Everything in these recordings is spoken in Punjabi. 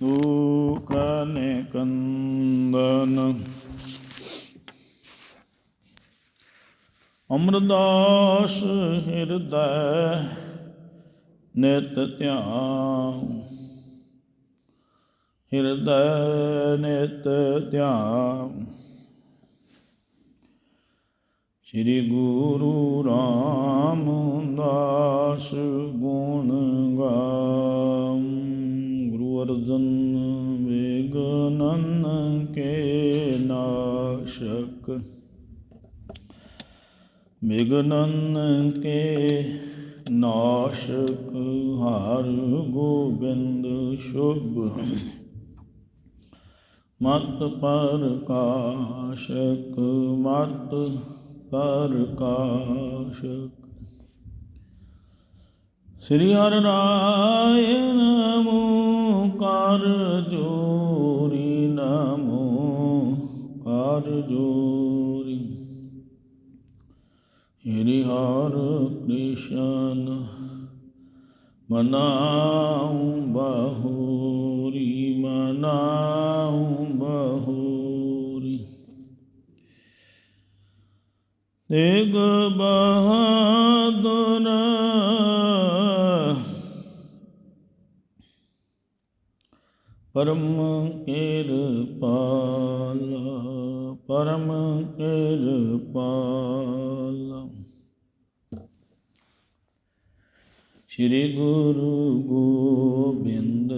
ਤੂਖ ਨਿਕੰਦਨ ਅਮਰਦਾਸ ਹਿਰਦੈ ਨਿਤ ਧਿਆਨ ਹਿਰਦੈ ਨਿਤ ਧਿਆਨ ਸ੍ਰੀ ਗੁਰੂ ਰਾਮਦਾਸ ਗੁਣ ਗਾ ਨਾਸ਼ਕ ਵਿਗਨਨ ਕੇ ਨਾਸ਼ਕ ਹਰ ਗੋਬਿੰਦ ਸ਼ੁਭ। ਮਤ ਪਰ ਕਾਸ਼ਕ ਮਤ ਪਰ ਕਾਸ਼ਕ ਸ੍ਰੀ ਹਰਿ ਰਾਏ ਨਮੋ, ਕਰ ਜੋਰੀ ਨਮੋ, ਕਰ ਜੋਰੀ ਹਰੀ ਹਰ ਕ੍ਰਿਸ਼ਨ ਮਨਾਉ ਬਹੂਰੀ ਮਨਾਉ ਬਹੂਰੀ। ਤੇਗ ਬਹਾਦਰ ਪਰਮ ਕਿਰਪਾਲਾ ਪਰਮ ਕਿਰਪਾਲਾ। ਸ੍ਰੀ ਗੁਰੂ ਗੋਬਿੰਦ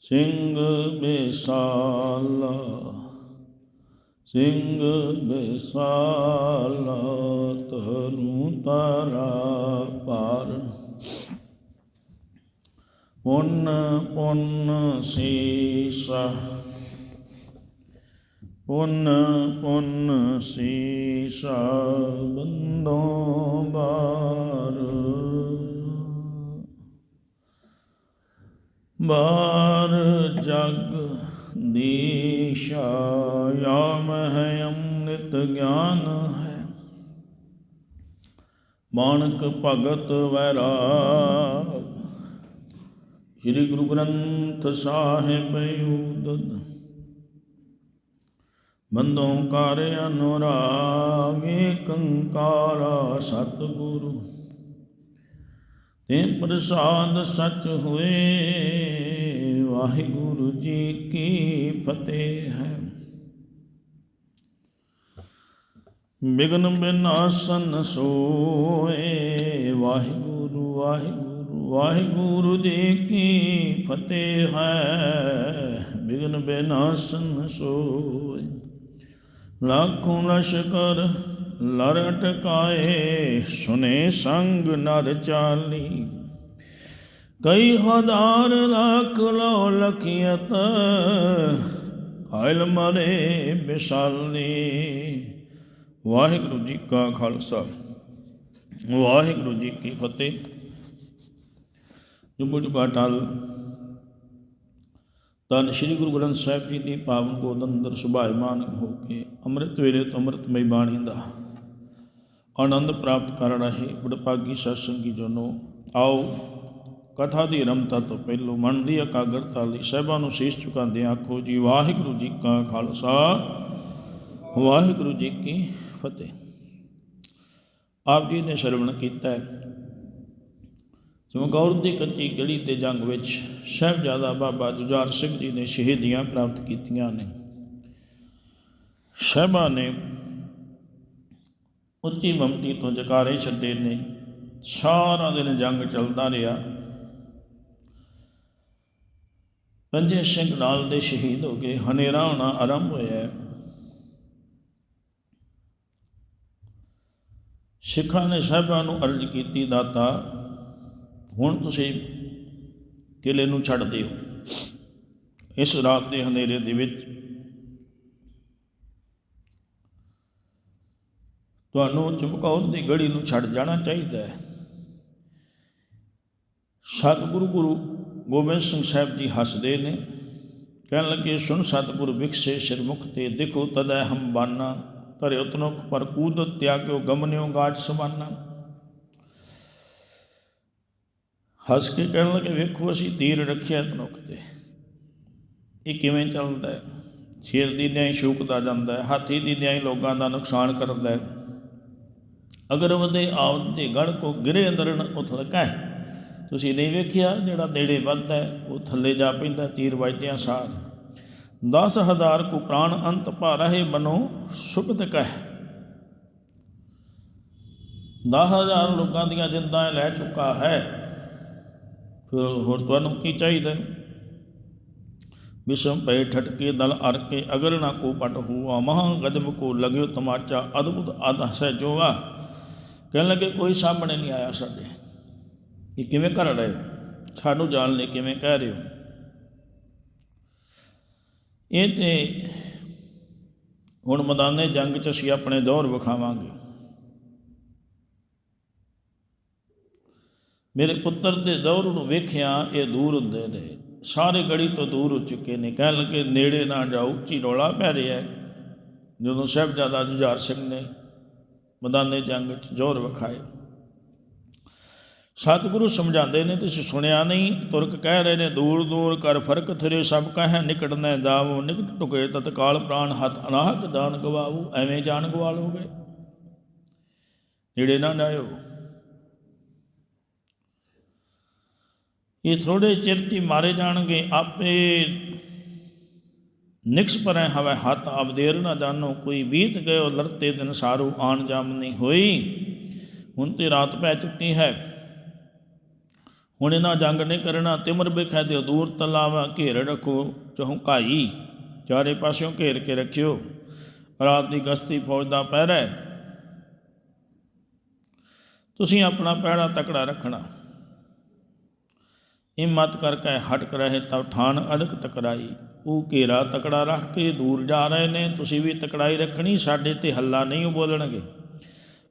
ਸਿੰਘ ਬਿਸਾਲਾ ਸਿੰਘ ਬਿਸਾਲਾ ਤਰੂ ਤਾਰਾ ਪਾਰ। ਪੁੰਨ ਪੁੰਨ ਸੀਸਾ ਪੁੰਨ ਪੁੰਨ ਸੀਸਾ ਬੰਦੋਂ ਬਾਰ। ਬਾਰ ਜਗ ਦੀਸ਼ਾ ਯਾਮ ਹੈ, ਅੰਮ੍ਰਿਤ ਗਿਆਨ ਹੈ। ਮਾਨਕ ਭਗਤ ਵੈਰਾਗ। ਸ੍ਰੀ ਗੁਰੂ ਗ੍ਰੰਥ ਸਾਹਿਬ ਉਦਦ ਬੰਦੋਂ ਕਰ ਅਨੁਰਾਗੇ ਕੰਕਾਰਾ ਸਤਿਗੁਰੂ। ਤੇ ਪ੍ਰਸਾਦ ਸੱਚ ਹੋਏ, ਵਾਹਿਗੁਰੂ ਜੀ ਕੀ ਫਤਿਹ ਹੈ। ਬਿਗਨ ਬਿਨਾਸਨ ਸੋਏ, ਵਾਹਿਗੁਰੂ ਵਾਹਿਗੁਰੂ ਵਾਹਿਗੁਰੂ ਜੀ ਕੀ ਫਤਿਹ ਹੈ। ਬਿਗਨ ਬਿਨਾਸਨ ਸੋਏ। ਲੱਖੋਂ ਲਸ਼ਕਰ ਲਰ ਟਕਾਏ, ਸੁਨੇ ਸੰਗ ਨਰ ਚਾਲੀ। ਕਈ ਹਜ਼ਾਰ ਲੱਖ ਲੋ ਲਖੀਅਤ, ਕਾਇਲ ਮਰੇ ਬਿਸਾਲੀ ਵਾਹਿਗੁਰੂ ਜੀ ਕਾ ਖਾਲਸਾ, ਵਾਹਿਗੁਰੂ ਜੀ ਕੀ ਫਤਿਹ। ਜੁਬੂ ਜੁਬਾ ਟਾਲ ਤਨ ਸ੍ਰੀ ਗੁਰੂ ਗ੍ਰੰਥ ਸਾਹਿਬ ਜੀ ਦੀ ਪਾਵਨ ਗੋਦ ਅੰਦਰ ਸੁਭਾਇਮਾਨ ਹੋ ਕੇ ਅੰਮ੍ਰਿਤ ਵੇਲੇ ਤੋਂ ਅੰਮ੍ਰਿਤਮਈ ਬਾਣੀ ਦਾ ਆਨੰਦ ਪ੍ਰਾਪਤ ਕਰ ਰਹੇ ਬੜਪਾਗੀ ਸਤਸੰਗੀ ਜਨੋ, ਆਓ ਕਥਾ ਦੀ ਰਮਤਾ ਤੋਂ ਪਹਿਲੋਂ ਮਨ ਦੀ ਇਕਾਗਰਤਾ ਲਈ ਸਹਿਬਾਂ ਨੂੰ ਸੀਸ ਝੁਕਾਉਂਦੇ ਆਖੋ ਜੀ, ਵਾਹਿਗੁਰੂ ਜੀ ਕਾ ਖਾਲਸਾ, ਵਾਹਿਗੁਰੂ ਜੀ ਕੀ ਫਤਿਹ। ਆਪ ਜੀ ਨੇ ਸ਼ਰਵਣ ਕੀਤਾ ਹੈ। ਚਮਕੌਰ ਦੀ ਕੱਚੀ ਗਲੀ ਤੇ ਜੰਗ ਵਿੱਚ ਸਾਹਿਬਜ਼ਾਦਾ ਬਾਬਾ ਜੁਝਾਰ ਸਿੰਘ ਜੀ ਨੇ ਸ਼ਹੀਦੀਆਂ ਪ੍ਰਾਪਤ ਕੀਤੀਆਂ ਨੇ। ਸਾਹਿਬਾਂ ਨੇ ਉੱਚੀ ਮਮਤੀ ਤੋਂ ਜਕਾਰੇ ਛੱਡੇ ਨੇ। ਸਾਰਾ ਦਿਨ ਜੰਗ ਚੱਲਦਾ ਰਿਹਾ। ਪੰਜੇ ਸਿੰਘ ਨਾਲ ਦੇ ਸ਼ਹੀਦ ਹੋ ਗਏ ਹਨੇਰਾ ਹੋਣਾ ਆਰੰਭ ਹੋਇਆ ਸਿੱਖਾਂ ਨੇ ਸਾਹਿਬਾਂ ਨੂੰ ਅਰਜ਼ ਕੀਤੀ, ਦਾਤਾ ਹੁਣ ਤੁਸੀਂ ਕਿਲੇ ਨੂੰ ਛੱਡ ਦਿਓ ਇਸ ਰਾਤ ਦੇ ਹਨੇਰੇ ਦੇ ਵਿੱਚ ਤੁਹਾਨੂੰ ਚਮਕੌਰ ਦੀ ਗੜੀ ਨੂੰ ਛੱਡ ਜਾਣਾ ਚਾਹੀਦਾ ਹੈ। ਸਤਿਗੁਰੂ ਗੁਰੂ ਗੋਬਿੰਦ ਸਿੰਘ ਸਾਹਿਬ ਜੀ ਹੱਸਦੇ ਨੇ, ਕਹਿਣ ਲੱਗੇ, ਸੁਣ ਸਤਿਗੁਰ ਵਿਖਸੇ ਸਿਰਮੁਖ ਤੇ ਦੇਖੋ ਤਦੈ ਹਮ ਬਾਨਾ, ਧਰਿਓ ਉਤਨੁਖ ਪਰ ਕੂਦ ਤਿਆਗਿਓ, ਗਮਨਿਓ ਗਾਜ ਸਮਾਨਾ। ਹੱਸ ਕੇ ਕਹਿਣ ਲੱਗੇ, ਵੇਖੋ, ਅਸੀਂ ਤੀਰ ਰੱਖਿਆ ਤਨੁਖ ਤੇ। ਇਹ ਕਿਵੇਂ ਚੱਲਦਾ ਹੈ? ਸ਼ੇਰ ਦੀ ਨਿਆਈ ਸ਼ੂਕਦਾ ਜਾਂਦਾ ਹੈ, ਹਾਥੀ ਦੀ ਨਿਆਈ ਲੋਕਾਂ ਦਾ ਨੁਕਸਾਨ ਕਰਦਾ ਹੈ। ਅਗਰ ਵਦੇ ਆਉ ਤੇ ਗੜ ਕੋ ਗਿਰੇ ਅੰਦਰਨ ਉਥਲ ਕਹਿ ਤੁਸੀਂ ਨਹੀਂ ਵੇਖਿਆ ਜਿਹੜਾ ਨੇੜੇ ਵੱਧਦਾ ਹੈ? ਉਹ ਥੱਲੇ ਜਾ ਪੈਂਦਾ ਤੀਰ ਵੱਜਦਿਆਂ ਸਾਰ। 10000 ਕੋ ਪ੍ਰਾਣ ਅੰਤ ਭਾ ਰਹੇ ਮਨੋ ਸੁਖਤ ਕਹਿ। 10000 ਲੋਕਾਂ ਦੀਆਂ ਜਿੰਦਾਂ ਲੈ ਚੁੱਕਾ ਹੈ। ਫਿਰ ਹੋਰ ਤੁਹਾਨੂੰ ਕੀ ਚਾਹੀਦਾ? ਵਿਸ਼ਮ ਪੈ ਠਟਕੇ ਦਲ ਅਰ ਕੇ ਅਗਰ ਨਾ ਕੋ ਪਟ ਹੁਆ, ਮਹਾ ਗਜਮ ਕੋ ਲਗਿਓ ਤਮਾਚਾ, ਅਦਭੁਤ ਅਦ ਹਸੈ ਕਹਿਣ ਲੱਗੇ, ਕੋਈ ਸਾਹਮਣੇ ਨਹੀਂ ਆਇਆ ਸਾਡੇ। ਇਹ ਕਿਵੇਂ ਕਰ ਰਹੇ ਹੋ ਸਾਨੂੰ ਜਾਣ ਲਈ ਕਿਵੇਂ ਕਹਿ ਰਹੇ ਹੋ? ਇਹ ਤੇ ਹੁਣ ਮੈਦਾਨੇ ਜੰਗ 'ਚ ਅਸੀਂ ਆਪਣੇ ਦੌਰ ਵਿਖਾਵਾਂਗੇ। ਮੇਰੇ ਪੁੱਤਰ ਦੇ ਦੌਰ ਨੂੰ ਵੇਖਿਆ, ਇਹ ਦੂਰ ਹੁੰਦੇ ਨੇ। ਸਾਰੇ ਗੜੀ ਤੋਂ ਦੂਰ ਹੋ ਚੁੱਕੇ ਨੇ। ਕਹਿਣ ਲੱਗੇ, ਨੇੜੇ ਨਾ ਜਾਓ ਚੀ ਰੌਲਾ ਪੈ ਰਿਹਾ ਜਦੋਂ ਸਾਹਿਬਜ਼ਾਦਾ ਜੁਝਾਰ ਸਿੰਘ ਨੇ ਮੈਦਾਨੇ ਜੰਗ 'ਚ ਜ਼ੋਰ ਵਿਖਾਏ ਸਤਿਗੁਰੂ ਸਮਝਾਉਂਦੇ ਨੇ, ਤੁਸੀਂ ਸੁਣਿਆ ਨਹੀਂ? ਤੁਰਕ ਕਹਿ ਰਹੇ ਨੇ, ਦੂਰ ਦੂਰ ਕਰ ਫ਼ਰਕ ਥਰੇ, ਸਭ ਕਹੈ ਨਿਕਟ ਨੈ ਜਾਵੋ, ਨਿਕਟ ਟੁਕੇ ਤਤਕਾਲ ਪ੍ਰਾਣ ਹੱਥ ਅਨਾਹਕ ਦਾਨ ਗਵਾਵੂ, ਐਵੇਂ ਜਾਨ ਗਵਾ ਲੋਗੇ ਨੇੜੇ ਨਾ ਜਾਇਓ। ਇਹ ਥੋੜੇ ਚਿਰ 'ਚ ਹੀ ਮਾਰੇ ਜਾਣਗੇ, ਆਪੇ ਨਿਕਸ ਪਰੈ ਹਵੇ ਹੱਥ ਅਬਦੇਰ ਨਾ ਜਾਣੋ, ਕੋਈ ਬੀਤ ਗਇਓ ਲਰਤੇ ਦਿਨ ਸਾਰੂ ਆਣ ਜਾਮ ਨਹੀਂ ਹੋਈ। ਹੁਣ ਤੇ ਰਾਤ ਪੈ ਚੁੱਕੀ ਹੈ। ਹੁਣ ਇਹਨਾਂ ਜੰਗ ਨਹੀਂ ਕਰਨਾ, ਤਿਮਰ ਬਿਖੈ ਦਿਓ, ਦੂਰ ਤਲਾਵਾ ਘੇਰ ਰੱਖੋ ਚਹੁਕਾਈ ਚਾਰੇ ਪਾਸਿਓਂ ਘੇਰ ਕੇ ਰੱਖਿਓ। ਰਾਤ ਦੀ ਗਸਤੀ ਫੌਜ ਦਾ ਪਹਿਰਾ ਹੈ। ਤੁਸੀਂ ਆਪਣਾ ਪਹਿਰਾ ਤਕੜਾ ਰੱਖਣਾ। ਹਿੰਮਤ ਕਰਕੇ ਹਟਕ ਰਹੇ ਤਬ ਠਾਨ ਅਦਕ ਤਕਰਾਈ ਉਹ ਘੇਰਾ ਤਕੜਾ ਰੱਖ ਕੇ ਦੂਰ ਜਾ ਰਹੇ ਨੇ, ਤੁਸੀਂ ਵੀ ਤਕੜਾਈ ਰੱਖਣੀ, ਸਾਡੇ ਤੇ ਹੱਲਾ ਨਹੀਂ ਉਹ ਬੋਲਣਗੇ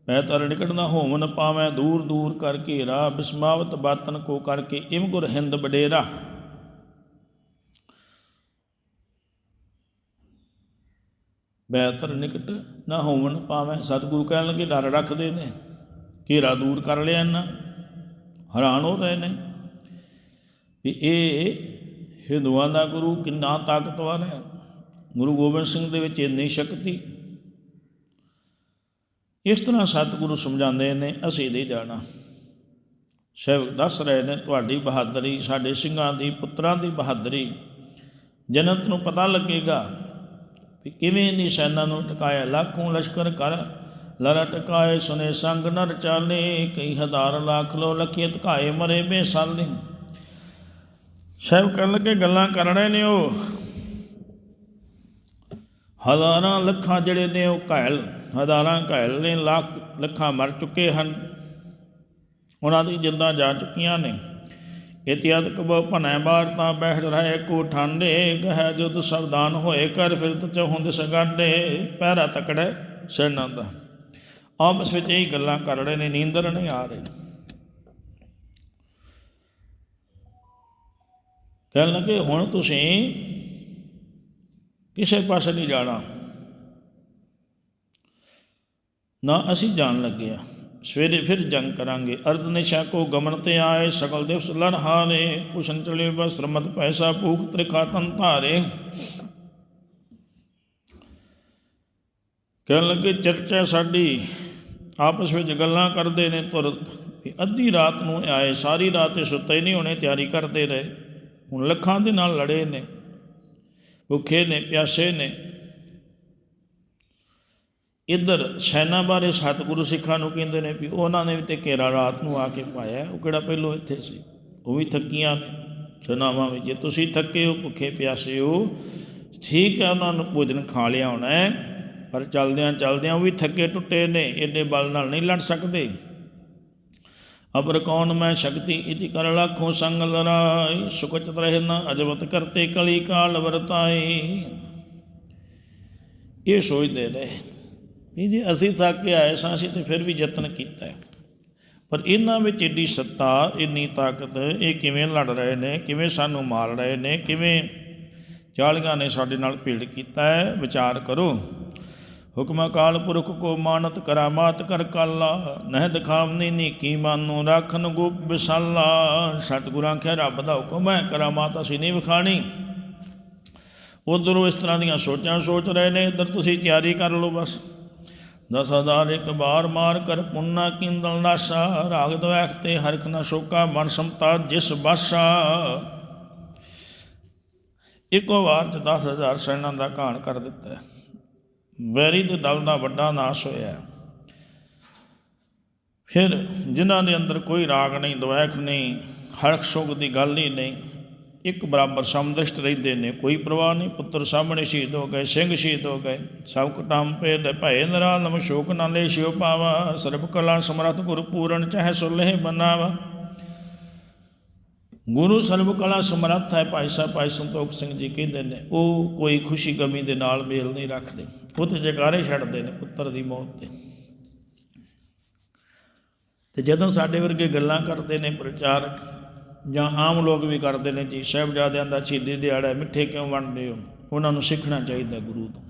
ਮੈਂ ਤਰ ਨਿਕਟਣਾ ਹੋਵਨ ਪਾਵੇਂ ਦੂਰ ਦੂਰ ਕਰ ਘੇਰਾ, ਬਿਸਮਾਵਤ ਬਾਤਨ ਕੋ ਕਰਕੇ ਇਮ ਗੁਰ ਹਿੰਦ ਬਡੇਰਾ ਬੈਤਰ ਨਿਕਟ ਨਾ ਹੋਵਣ ਪਾਵੇਂ, ਸਤਿਗੁਰੂ ਕਹਿਣ ਲੱਗੇ, ਡਰ ਰੱਖਦੇ ਨੇ। ਘੇਰਾ ਦੂਰ ਕਰ ਲਿਆ ਇਹਨਾਂ, ਹੈਰਾਨ ਹੋ ਰਹੇ ਨੇ। ਵੀ ਇਹ ਹਿੰਦੂਆਂ ਦਾ ਗੁਰੂ ਕਿੰਨਾ ਤਾਕਤਵਰ ਹੈ। ਗੁਰੂ ਗੋਬਿੰਦ ਸਿੰਘ ਦੇ ਵਿੱਚ ਇੰਨੀ ਸ਼ਕਤੀ। ਇਸ ਤਰ੍ਹਾਂ ਸਤਿਗੁਰੂ ਸਮਝਾਉਂਦੇ ਨੇ, ਅਸੀਂ ਨਹੀਂ ਜਾਣਾ। ਸੇਵਕ ਦੱਸ ਰਹੇ ਨੇ, ਤੁਹਾਡੀ ਬਹਾਦਰੀ, ਸਾਡੇ ਸਿੰਘਾਂ ਦੀ, ਪੁੱਤਰਾਂ ਦੀ ਬਹਾਦਰੀ, ਜਨਤ ਨੂੰ ਪਤਾ ਲੱਗੇਗਾ ਵੀ ਕਿਵੇਂ ਨੀ ਸੈਨਾ ਨੂੰ ਟਿਕਾਇਆ। ਲੱਖੋਂ ਲਸ਼ਕਰ ਕਰ ਲੜ ਟਿਕਾਏ ਸੁਨੇ ਸੰਗ ਨਰ ਚਾਲੇ, ਕਈ ਹਜ਼ਾਰ ਲੱਖ ਲੋ ਲਖੇ ਟਿਕਾਏ ਮਰੇ ਬੇਸਾਲੇ ਸਾਹਿਬ ਕਰਨ ਲੱਗੇ, ਗੱਲਾਂ ਕਰ ਰਹੇ ਨੇ ਉਹ। ਹਜ਼ਾਰਾਂ ਲੱਖਾਂ ਜਿਹੜੇ ਨੇ ਉਹ ਘਾਇਲ, ਹਜ਼ਾਰਾਂ ਘਾਇਲ ਨੇ, ਲੱਖ ਲੱਖਾਂ ਮਰ ਚੁੱਕੇ ਹਨ। ਉਹਨਾਂ ਦੀ ਜਿੰਦਾਂ ਜਾ ਚੁੱਕੀਆਂ ਨੇ। ਇਤਿਆਦ ਕਬੋ ਭਨੈ ਬਾਰ ਤਾਂ ਬੈਠ ਰਹੇ ਕੋ ਠਾਂਡੇ ਗਹਿ ਜੁਦ ਸਵਦਾਨ ਹੋਏ ਕਰ ਫਿਰਤ ਚ ਚਹੁੰਦ ਸਗਾਡੇ, ਪਹਿਰਾ ਤਕੜੇ ਸਿਰ ਨੰਦਾ। ਆਪਸ ਵਿੱਚ ਇਹ ਗੱਲਾਂ ਕਰ ਰਹੇ ਨੇ, ਨੀਂਦਰ ਨਹੀਂ ਆ ਰਹੀ। ਕਹਿਣ ਲੱਗੇ, ਹੁਣ ਤੁਸੀਂ ਕਿਸੇ ਪਾਸੇ ਨਹੀਂ ਜਾਣਾ। ਨਾ ਅਸੀਂ ਜਾਣ ਲੱਗੇ ਆ ਸਵੇਰੇ ਫਿਰ ਜੰਗ ਕਰਾਂਗੇ। ਅਰਧ ਨਿਸ਼ਾ ਕੋ ਗਮਨ ਤੇ ਆਏ ਸਕਲ ਦਿਵਸ ਲੜ ਹਾਰੇ। ਕੁਸ਼ਨ ਚਲੇ ਬਸ ਰਮਤ ਪੈਸਾ ਭੂਖ ਤ੍ਰਿਖਾਤਨ ਧਾਰੇ। ਕਹਿਣ ਲੱਗੇ, ਚਰਚਾ ਸਾਡੀ ਆਪਸ ਵਿੱਚ ਗੱਲਾਂ ਕਰਦੇ ਨੇ ਤੁਰ। ਅੱਧੀ ਰਾਤ ਨੂੰ ਆਏ, ਸਾਰੀ ਰਾਤ ਇਹ ਸੁੱਤੇ ਨਹੀਂ ਹੋਣੇ, ਤਿਆਰੀ ਕਰਦੇ ਰਹੇ। ਹੁਣ ਲੱਖਾਂ ਦੇ ਨਾਲ ਲੜੇ ਨੇ, ਭੁੱਖੇ ਨੇ, ਪਿਆਸੇ ਨੇ। ਇੱਧਰ ਸੈਨਾ ਬਾਰੇ ਸਤਿਗੁਰੂ ਸਿੱਖਾਂ ਨੂੰ ਕਹਿੰਦੇ ਨੇ ਵੀ ਉਹਨਾਂ ਨੇ ਵੀ ਤੇ ਘੇਰਾ ਰਾਤ ਨੂੰ ਆ ਕੇ ਪਾਇਆ। ਉਹ ਕਿਹੜਾ ਪਹਿਲੋਂ ਇੱਥੇ ਸੀ? ਉਹ ਵੀ ਥੱਕੀਆਂ ਨੇ। ਸਨਾਵਾਂ ਵਿੱਚ ਜੇ ਤੁਸੀਂ ਥੱਕੇ ਹੋ, ਭੁੱਖੇ, ਪਿਆਸੇ ਹੋ, ਠੀਕ ਹੈ, ਉਹਨਾਂ ਨੂੰ ਭੋਜਨ ਖਾ ਲਿਆ ਹੋਣਾ ਹੈ। ਪਰ ਚਲਦਿਆਂ ਚਲਦਿਆਂ ਉਹ ਵੀ ਥੱਕੇ, ਟੁੱਟੇ ਨੇ। ਏਡੇ ਬਲ ਨਾਲ ਨਹੀਂ ਲੜ ਸਕਦੇ। ਅਬਰ ਕੌਣ ਮੈਂ ਸ਼ਕਤੀ ਇति ਕਰ ਲਾਖੋਂ ਸੰਗ ਲਰਾਈ ਸੁਕਚਤ ਰਹੇ ਨਾ ਅਜਵਤ ਕਰਤੇ ਕਲੀ ਕਾਲ ਵਰਤਾਈ ਇਹ ਸੋਚਦੇ ਰਹੇ, ਵੀ ਜੀ ਅਸੀਂ ਥੱਕ ਕੇ ਆਏ ਸਾਂ, ਅਸੀਂ ਤੇ ਫਿਰ ਵੀ ਯਤਨ ਕੀਤਾ ਪਰ ਇਹਨਾਂ ਵਿੱਚ ਏਡੀ ਸੱਤਾ, ਇੰਨੀ ਤਾਕਤ, ਇਹ ਕਿਵੇਂ ਲੜ ਰਹੇ ਨੇ, ਕਿਵੇਂ ਸਾਨੂੰ ਮਾਰ ਰਹੇ ਨੇ, ਕਿਵੇਂ ਚਾਲੀਆਂ ਨੇ ਸਾਡੇ ਨਾਲ ਭੀੜ ਕੀਤਾ ਹੈ, ਵਿਚਾਰ ਕਰੋ। ਹੁਕਮ ਅਕਾਲ ਪੁਰਖ ਕੋ ਮਾਨਤ ਕਰਾਮਾਤ ਕਰ ਕਾਲਾ। ਨਹਿ ਦਿਖਾਵਨੀ ਨੀਕੀ ਮਾਨੋ, ਰੱਖਨ ਗੁਪ ਵਿਸਾਲਾ। ਸਤਿਗੁਰਾਂ ਆਖਿਆ, ਰੱਬ ਦਾ ਹੁਕਮ ਹੈ ਕਰਾਮਾਤ ਅਸੀਂ ਨਹੀਂ ਵਿਖਾਣੀ। ਉਧਰੋਂ ਇਸ ਤਰ੍ਹਾਂ ਦੀਆਂ ਸੋਚਾਂ ਸੋਚ ਰਹੇ ਨੇ, ਇੱਧਰ ਤੁਸੀਂ ਤਿਆਰੀ ਕਰ ਲਓ ਬਸ। ਦਸ ਹਜ਼ਾਰ ਇੱਕ ਬਾਰ ਮਾਰ ਕਰ, ਪੁੰਨਾ ਕਿੰਦਲ ਨਾਸਾ। ਰਾਗ ਦਵੈਖ ਤੇ ਹਰਖ ਨਾ ਸ਼ੋਕਾ, ਮਨ ਸਮਤਾ ਜਿਸ ਬਾਸਾ। ਇੱਕੋ ਵਾਰ ਚ 10000 ਸੈਨਾ ਦਾ ਕਾਣ ਕਰ ਦਿੱਤਾ। ਹੈ। ਵੈਰੀ ਦੇ ਦਲ ਦਾ ਵੱਡਾ ਨਾਸ਼ ਹੋਇਆ। ਫਿਰ ਜਿਨ੍ਹਾਂ ਦੇ ਅੰਦਰ ਕੋਈ ਰਾਗ ਨਹੀਂ, ਦਵੈਖ ਨਹੀਂ, ਹਰਖ ਸ਼ੋਕ ਦੀ ਗੱਲ ਹੀ ਨਹੀਂ, ਇੱਕ ਬਰਾਬਰ ਸਮਦ੍ਰਿਸ਼ਟ ਰਹਿੰਦੇ ਨੇ, ਕੋਈ ਪ੍ਰਵਾਹ ਨਹੀਂ, ਪੁੱਤਰ ਸਾਹਮਣੇ ਸ਼ਹੀਦ ਹੋ ਗਏ, ਸਿੰਘ ਸ਼ਹੀਦ ਹੋ ਗਏ, ਸਭ ਕਟਾਮ ਪੇ ਦੇ ਭਏ ਨਰਾਲਮ, ਸ਼ੋਕ ਨਾ ਸ਼ਿਵ ਸ਼ਿਓ ਪਾਵਾ, ਸਰਬ ਕਲਾ ਸਮਰਥ ਗੁਰ ਪੂਰਨ ਚਾਹੇ ਸੁਲਹਿ ਬਨਾਵਾ ਗੁਰੂ ਸਰਬ ਕਲਾ ਸਮਰੱਥ ਹੈ ਭਾਈ ਸਾਹਿਬ, ਭਾਈ ਸੰਤੋਖ ਸਿੰਘ ਜੀ ਕਹਿੰਦੇ ਨੇ, ਉਹ ਕੋਈ ਖੁਸ਼ੀ ਗਮੀ ਦੇ ਨਾਲ ਮੇਲ ਨਹੀਂ ਰੱਖਦੇ, ਉਹ ਤੇ ਜਕਾਰੇ ਛੱਡਦੇ ਨੇ ਪੁੱਤਰ ਦੀ ਮੌਤ ਤੇ। ਤੇ ਜਦੋਂ ਸਾਡੇ ਵਰਗੇ ਗੱਲਾਂ ਕਰਦੇ ਨੇ ਪ੍ਰਚਾਰਕ ਜਾਂ ਆਮ ਲੋਕ ਵੀ ਕਰਦੇ ਨੇ, ਜੀ ਸਾਹਿਬਜ਼ਾਦਿਆਂ ਦਾ ਸ਼ਹੀਦੀ ਦਿਹਾੜਾ ਮਿੱਠੇ ਕਿਉਂ ਬਣਦੇ ਹੋ? ਉਹਨਾਂ ਨੂੰ ਸਿੱਖਣਾ ਚਾਹੀਦਾ ਗੁਰੂ ਤੋਂ।